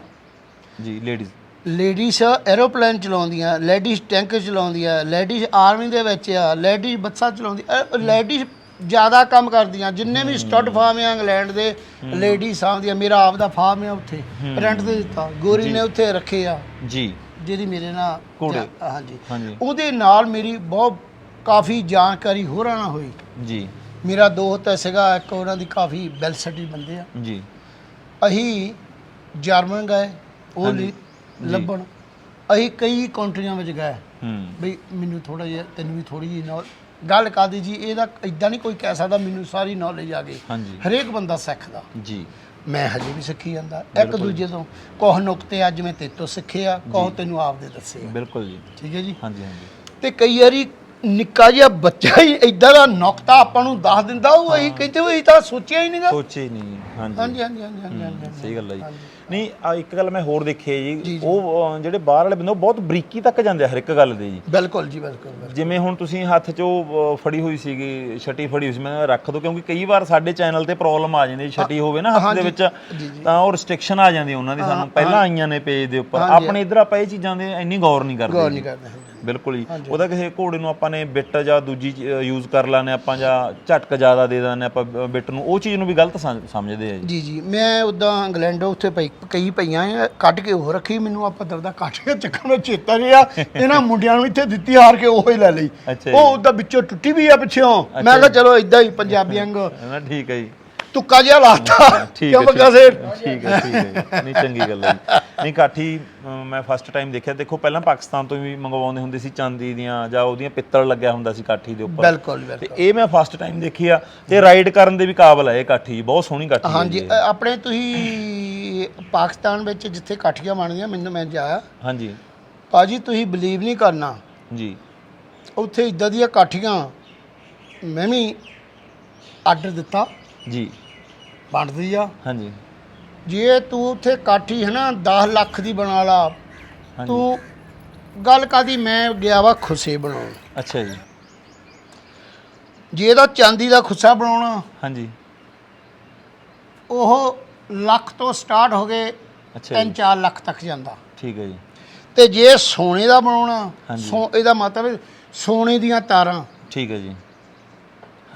ਜੀ ਲੇਡੀਜ਼ ਲੇਡੀਜ਼ ਐਰੋਪਲੇਨ ਚਲਾਉਂਦੀਆਂ ਲੇਡੀਜ਼ ਟੈਂਕ ਚਲਾਉਂਦੀਆਂ ਲੇਡੀਜ਼ ਆਰਮੀ ਦੇ ਵਿੱਚ ਆ ਲੇਡੀਜ਼ ਬੱਸਾਂ ਚਲਾਉਂਦੀਆਂ ਲੇਡੀਜ਼ ਜ਼ਿਆਦਾ ਕੰਮ ਕਰਦੀਆਂ ਜਿੰਨੇ ਵੀ ਸਟੱਡ ਫਾਰਮ ਆ ਇੰਗਲੈਂਡ ਦੇ ਲੇਡੀਜ਼ ਸਾਂਭਦੀਆਂ ਮੇਰਾ ਆਪ ਦਾ ਫਾਰਮ ਆ ਉੱਥੇ ਰੈਂਟ ਤੇ ਦਿੱਤਾ ਗੋਰੀ ਨੇ ਉੱਥੇ ਰੱਖੇ ਆ। ਜੀ। ਜਿਹਦੀ ਮੇਰੇ ਨਾਲ ਘੋੜੇ। ਹਾਂਜੀ। ਉਹਦੇ ਨਾਲ ਮੇਰੀ ਬਹੁਤ ਕਾਫੀ ਜਾਣਕਾਰੀ ਹੋਰਾਂ ਨਾਲ ਹੋਈ। ਜੀ। ਮੇਰਾ ਦੋਸਤ ਸੀਗਾ ਇੱਕ ਉਹਨਾਂ ਦੀ ਕਾਫੀ ਵੈਲ ਸੈਟਲ ਬੰਦੇ ਆ। ਜੀ। ਅਸੀਂ ਜਰਮਨ ਗਏ ਉਹ ਲੱਭਣ। ਅਸੀਂ ਕਈ ਕੰਟਰੀਆਂ ਵਿੱਚ ਗਏ। ਹੂੰ। ਬਈ ਮੈਨੂੰ ਥੋੜਾ ਜਿਹਾ ਤੈਨੂੰ ਵੀ ਥੋੜੀ ਜਿਹੀ ਨੌ ਗੱਲ ਕਾਦੀ ਜੀ ਇਹਦਾ ਇਦਾਂ ਨਹੀਂ ਕੋਈ ਕਹਿ ਸਕਦਾ ਮੈਨੂੰ ਸਾਰੀ ਨੌਲੇਜ ਆ ਗਈ। ਹਾਂਜੀ। ਹਰੇਕ ਬੰਦਾ ਸਿੱਖਦਾ ਜੀ। ਮੈਂ ਹਜੇ ਵੀ ਸਿੱਖੀ ਜਾਂਦਾ। ਇੱਕ ਦੂਜੇ ਤੋਂ ਕੋਹ ਨੁਕਤੇ ਅੱਜ ਮੈਂ ਤੇਰੇ ਤੋਂ ਸਿੱਖੇ ਆ ਕੋਹ ਤੈਨੂੰ ਆਪਦੇ ਦੱਸੇ ਆ। ਬਿਲਕੁਲ ਜੀ। ਠੀਕ ਹੈ ਜੀ? ਹਾਂਜੀ ਹਾਂਜੀ। ਤੇ ਕਈ ਵਾਰੀ ਨਿੱਕਾ ਜਿਹਾ ਬੱਚਾ ਹੀ ਇਦਾਂ ਦਾ ਨੁਕਤਾ ਆਪਾਂ ਨੂੰ ਦੱਸ ਦਿੰਦਾ ਉਹ ਅਸੀਂ ਕਹਿੰਦੇ ਉਹ ਇਹ ਤਾਂ ਸੋਚਿਆ ਹੀ ਨਹੀਂਗਾ। ਸੋਚੇ ਹੀ ਨਹੀਂ ਹਾਂਜੀ। ਹਾਂਜੀ ਹਾਂਜੀ ਹਾਂਜੀ ਹਾਂਜੀ ਹਾਂਜੀ ਸਹੀ ਗੱਲ ਹੈ ਜੀ। ਨਹੀਂ ਆ ਇੱਕ ਗੱਲ ਮੈਂ ਹੋਰ ਦੇਖੀ ਹੈ ਜੀ। ਉਹ ਅ, ਜਿਹੜੇ ਬਾਹਰ ਵਾਲੇ ਬੰਦੇ ਉਹ ਬਹੁਤ ਬਰੀਕੀ ਤੱਕ ਜਾਂਦੇ ਆ ਹਰ ਇੱਕ ਗੱਲ ਦੇ ਜੀ। ਬਿਲਕੁਲ ਜੀ ਬਿਲਕੁਲ ਬਿਲਕੁਲ। ਜਿਵੇਂ ਹੁਣ ਤੁਸੀਂ ਹੱਥ 'ਚ ਉਹ ਅ, ਫੜੀ ਹੋਈ ਸੀਗੀ ਛਟੀ ਫੜੀ ਹੋਈ ਸੀ ਮੈਂ ਕਿਹਾ ਰੱਖ ਦੋ ਕਿਉਂਕਿ ਕਈ ਵਾਰ ਸਾਡੇ ਚੈਨਲ ਤੇ ਪ੍ਰੋਬਲਮ ਆ ਜਾਂਦੀ ਛਟੀ ਹੋਵੇ ਨਾ ਹੱਥ ਦੇ ਵਿੱਚ ਤਾਂ ਉਹ ਰਿਸਟ੍ਰਿਕਸ਼ਨ ਆ ਜਾਂਦੀ ਉਹਨਾਂ ਦੀ ਸਾਨੂੰ। ਪਹਿਲਾਂ ਆਈਆਂ ਨੇ ਪੇਜ ਦੇ ਉੱਪਰ। ਆਪਣੇ ਇਧਰ ਆਪਾਂ ਇਹ ਚੀਜ਼ਾਂ ਦੇ ਇੰਨੀ ਗੌਰ ਨਹੀਂ ਕਰਦੇ ਗੌਰ। ਨਹੀਂ ਕਰਦੇ। ਬਿਲਕੁਲ ਜੀ। ਉਹਦਾ ਕਿਸੇ ਘੋੜੇ ਨੂੰ ਆਪਾਂ ਨੇ ਬਿੱਟ ਜਾਂ ਦੂਜੀ ਯੂਜ਼ ਕਰ ਲਾਨੇ ਆਪਾਂ ਜਾਂ ਝਟਕ ਜ਼ਿਆਦਾ ਦੇ ਦਿੰਦੇ ਆਪਾਂ ਬਿੱਟ ਨੂੰ ਉਹ ਚੀਜ਼ ਨੂੰ ਵੀ ਗਲਤ ਸਮ- ਸਮਝਦੇ ਆ ਜੀ। ਜੀ ਮੈਂ ਉਦਾਂ ਇੰਗਲੈਂਡ ਉੱਥੇ ਪਈ ਕਈ ਪਈਆਂ ਆ ਕੱਢ ਕੇ ਉਹ ਰੱਖੀ ਮੈਨੂੰ ਆਪਾਂ ਦਰਦਾ ਕੱਢ ਕੇ ਚੱਕਰ ਨੂੰ ਚੇਤਾ ਰਿਹਾ। ਇਹਨਾਂ ਮੁੰਡਿਆਂ ਨੂੰ ਇੱਥੇ ਦਿੱਤੀ ਹਾਰ ਕੇ ਉਹ ਹੀ ਲੈ ਲਈ। ਉਹ ਉਦਾਂ ਵਿੱਚੋਂ ਟੁੱਟੀ ਵੀ ਆ ਪਿੱਛੋਂ। ਮੈਂ ਕਿਹਾ ਚਲੋ ਇਦਾਂ ਹੀ ਪੰਜਾਬੀ ਅੰਗ। ਹੈ ਨਾ ਠੀਕ ਹੈ ਜੀ। ਤੁੱਕਾ ਜਿਹਾ ਲਾਤਾ। ਠੀਕ ਕਿਉਂ ਹੈ ਬੱਗਾ ਸੇ ਠੀਕ ਹੈ ਠੀਕ ਹੈ ਨਹੀਂ ਚੰਗੀ ਗੱਲ ਹੈ ਜੀ। ਨਹੀਂ ਕਾਠੀ ਅਮ, ਮੈਂ ਫਸਟ ਟਾਈਮ ਦੇਖਿਆ। ਦੇਖੋ ਪਹਿਲਾਂ ਪਾਕਿਸਤਾਨ ਤੋਂ ਵੀ ਮੰਗਵਾਉਂਦੇ ਹੁੰਦੇ ਸੀ ਚਾਂਦੀ ਦੀਆਂ ਜਾਂ ਉਹਦੀਆਂ ਪਿੱਤਲ ਲੱਗਿਆ ਹੁੰਦਾ ਸੀ ਕਾਠੀ ਦੇ ਉੱਪਰ। ਬਿਲਕੁਲ ਤੇ ਇਹ ਮੈਂ ਫਸਟ ਟਾਈਮ ਦੇਖੀ ਆ। ਤੇ ਰਾਈਡ ਕਰਨ ਦੇ ਵੀ ਕਾਬਲ ਹੈ ਇਹ ਕਾਠੀ। ਜੀ, ਬਹੁਤ ਸੋਹਣੀ ਕਾਠੀ ਹੈ ਹਾਂਜੀ। ਅ, ਆਪਣੇ ਤੁਸੀਂ ਪਾਕਿਸਤਾਨ ਵਿੱਚ ਜਿੱਥੇ ਕਾਠੀਆਂ ਬਣਦੀਆਂ ਮੈਨੂੰ ਮੈਂ ਜਾਇਆ ਹਾਂਜੀ। ਪਾਜੀ ਤੁਸੀਂ ਬਲੀਵ ਨਹੀਂ ਕਰਨਾ। ਜੀ। ਉੱਥੇ ਇਦਾਂ ਦੀਆਂ ਕਾਠੀਆਂ ਮੈਂ ਵੀ ਆਰਡਰ ਦਿੱਤਾ। ਜੀ। ਬਣਦੀ ਆ? ਹਾਂਜੀ। ਜੇ ਤੂੰ ਉੱਥੇ ਕਾਠੀ ਹੈ ਨਾ 10 ਲੱਖ ਦੀ ਬਣਾ ਲਾ ਹਾਂਜੀ। ਤੂੰ ਗੱਲ ਕਾਦੀ ਮੈਂ ਗਿਆ ਵਾ ਖੁੱਸੇ ਬਣਾਉਣ। ਅੱਛਾ ਜੀ। ਜੇ ਇਹਦਾ ਚਾਂਦੀ ਦਾ ਖੁੱਸਾ ਬਣਾਉਣਾ ਹਾਂਜੀ। ਉਹ ਲੱਖ ਤੋਂ ਸਟਾਰਟ ਹੋ ਗਏ ਅੱਛਾ 3-4 ਲੱਖ ਤੱਕ ਜਾਂਦਾ। ਠੀਕ ਹੈ ਜੀ। ਤੇ ਜੇ ਸੋਨੇ ਦਾ ਬਣਾਉਣਾ ਹਾਂਜੀ। ਸੋ ਇਹਦਾ ਮਤਲਬ ਸੋਨੇ ਦੀਆਂ ਤਾਰਾਂ। ਠੀਕ ਹੈ ਜੀ।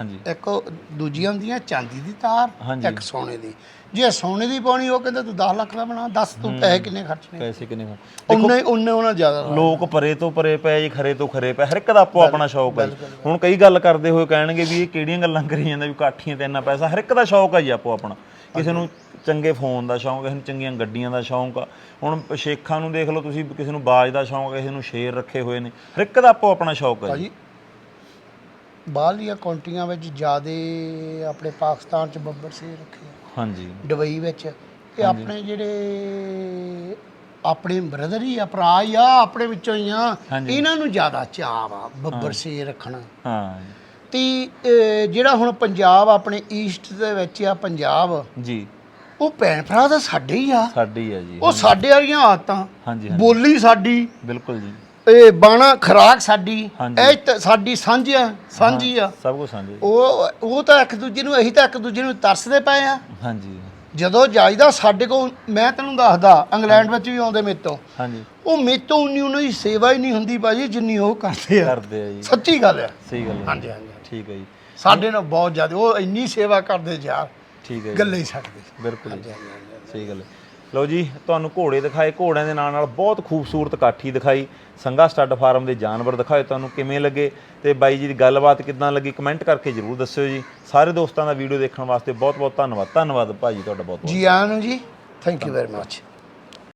ਹਾਂਜੀ। ਇੱਕ ਉਹ ਦੂਜੀਆਂ ਹੁੰਦੀਆਂ ਚਾਂਦੀ ਦੀ ਤਾਰ। ਇੱਕ ਸੋਨੇ ਦੀ। ਜੇ ਸੋਨੇ ਦੀ ਪਾਉਣੀ ਉਹ ਕਹਿੰਦਾ ਤੂੰ 10 ਲੱਖ ਦਾ ਬਣਾ ਦੱਸ ਤੂੰ ਪੈਸੇ ਕਿੰਨੇ ਖਰਚਣੇ? ਪੈਸੇ ਕਿੰਨੇ ਉਹਨੇ ਉਹਨੇ ਉਹਨਾਂ ਜ਼ਿਆਦਾ ਲੋਕ ਪਰੇ ਤੋਂ ਪਰੇ ਪਏ ਜੀ ਖਰੇ ਤੋਂ ਖਰੇ ਪਏ ਹਰ ਇੱਕ ਦਾ ਆਪੋ ਆਪਣਾ ਸ਼ੌਕ ਹੈ। ਹੁਣ ਕਈ ਗੱਲ ਕਰਦੇ ਹੋਏ ਕਹਿਣਗੇ ਵੀ ਇਹ ਕਿਹੜੀਆਂ ਗੱਲਾਂ ਕਰੀ ਜਾਂਦਾ ਵੀ ਕਾਠੀਆਂ ਤੇ ਇੰਨਾ ਪੈਸਾ ਹਰ ਇੱਕ ਦਾ ਸ਼ੌਕ ਹੈ ਜੀ ਆਪੋ ਆਪਣਾ। ਕਿਸੇ ਨੂੰ ਚੰਗੇ ਫੋਨ ਦਾ ਸ਼ੌਕ ਕਿਸੇ ਨੂੰ ਚੰਗੀਆਂ ਗੱਡੀਆਂ ਦਾ ਸ਼ੌਕ। ਆ ਹੁਣ ਸ਼ੇਖਾਂ ਨੂੰ ਦੇਖ ਲਓ ਤੁਸੀਂ ਕਿਸੇ ਨੂੰ ਬਾਜ ਦਾ ਸ਼ੌਕ ਕਿਸੇ ਨੂੰ ਸ਼ੇਰ ਰੱਖੇ ਹੋਏ ਨੇ। ਹਰ ਇੱਕ ਦਾ ਆਪੋ ਆਪਣਾ ਸ਼ੌਕ ਹੈ ਜੀ। ਬਾਹਰਲੀਆਂ ਕੰਟਰੀਆਂ ਵਿੱਚ ਜਿਆਦੇ ਆਪਣੇ ਪਾਕਿਸਤਾਨ ਚ ਬੱਬਰ ਸੇ ਰੱਖੇ ਆ। ਹਾਂਜੀ। ਦੁਬਈ ਵਿੱਚ। ਇਹ ਆਪਣੇ ਜਿਹੜੇ ਆਪਣੇ ਬ੍ਰਦਰ ਹੀ ਆ ਭਰਾ ਹੀ ਆ ਆਪਣੇ ਵਿੱਚੋਂ ਹੀ ਆ। ਹਾਂਜੀ। ਇਹਨਾਂ ਨੂੰ ਜ਼ਿਆਦਾ ਚਾਅ ਆ ਬੱਬਰ ਸੇ ਰੱਖਣਾ। ਹਾਂ। ਤੇ ਅਹ, ਜਿਹੜਾ ਹੁਣ ਪੰਜਾਬ ਆਪਣੇ ਈਸਟ ਦੇ ਵਿੱਚ ਆ ਪੰਜਾਬ ਜੀ। ਉਹ ਭੈਣ ਭਰਾ ਤਾਂ ਸਾਡੇ ਹੀ ਆ। ਸਾਡੀ ਹੈ ਜੀ ਉਹ ਸਾਡੇ ਵਾਲੀਆਂ ਆਦਤਾਂ। ਹਾਂਜੀ ਹਾਂਜੀ। ਬੋਲੀ ਸਾਡੀ। ਬਿਲਕੁਲ ਜੀ। ਇਹ ਬਾਣਾ ਖਰਾਕ ਸਾਡੀ ਹਾਂਜੀ। ਇਹ ਤਾਂ ਸਾਡੀ ਸਾਂਝੀ ਆ ਸਾਂਝੀ ਆ। ਸਭ ਕੁਝ ਸਾਂਝੇ ਉਹ ਉਹ ਤਾਂ ਇੱਕ ਦੂਜੇ ਨੂੰ ਅਸੀਂ ਤਾਂ ਇੱਕ ਦੂਜੇ ਨੂੰ ਤਰਸਦੇ ਪਏ ਆ। ਹਾਂਜੀ। ਜਦੋਂ ਜਾਈਦਾ ਸਾਡੇ ਕੋਲ ਮੈਂ ਤੈਨੂੰ ਦੱਸਦਾ ਇੰਗਲੈਂਡ ਵਿੱਚ ਵੀ ਆਉਂਦੇ ਮੇਰੇ ਤੋਂ। ਹਾਂਜੀ। ਉਹ ਮੇਰੇ ਤੋਂ ਉਨੀ ਉਹਨਾਂ ਦੀ ਸੇਵਾ ਹੀ ਨਹੀਂ ਹੁੰਦੀ ਭਾਜੀ ਜਿੰਨੀ ਉਹ ਕਰਦੇ ਆ। ਕਰਦੇ ਆ ਜੀ। ਸੱਚੀ ਗੱਲ ਆ। ਸਹੀ ਗੱਲ ਹੈ ਹਾਂਜੀ ਹਾਂਜੀ ਠੀਕ ਹੈ ਜੀ। ਸਾਡੇ ਨਾਲ ਬਹੁਤ ਜ਼ਿਆਦਾ ਉਹ ਇੰਨੀ ਸੇਵਾ ਕਰਦੇ ਯਾਰ। ਠੀਕ ਹੈ ਜੀ। ਗੱਲੇ ਹੀ ਛੱਡਦੇ। ਬਿਲਕੁਲ ਜੀ। ਸਹੀ ਗੱਲ ਹੈ ਲਓ ਜੀ ਤੁਹਾਨੂੰ ਘੋੜੇ ਦਿਖਾਏ ਘੋੜਿਆਂ ਦੇ ਨਾਲ ਨਾਲ ਬਹੁਤ ਖੂਬਸੂਰਤ ਕਾਠੀ ਦਿਖਾਈ। ਸੰਗਾ ਸਟੱਡ ਫਾਰਮ ਦੇ ਜਾਨਵਰ ਦਿਖਾਏ ਤੁਹਾਨੂੰ ਕਿਵੇਂ ਲੱਗੇ ਤੇ ਬਾਈ ਜੀ ਦੀ ਗੱਲਬਾਤ ਕਿਦਾਂ ਲੱਗੀ ਕਮੈਂਟ ਕਰਕੇ ਜਰੂਰ ਦੱਸਿਓ ਜੀ। ਸਾਰੇ ਦੋਸਤਾਂ ਦਾ ਵੀਡੀਓ ਦੇਖਣ ਵਾਸਤੇ ਬਹੁਤ ਬਹੁਤ ਧੰਨਵਾਦ। ਧੰਨਵਾਦ ਭਾਜੀ ਤੁਹਾਡਾ ਬਹੁਤ ਬਹੁਤ ਜੀ ਆਇਆਂ ਨੂੰ ਜੀ ਥੈਂਕ ਯੂ ਵੈਰੀ ਮੱਚ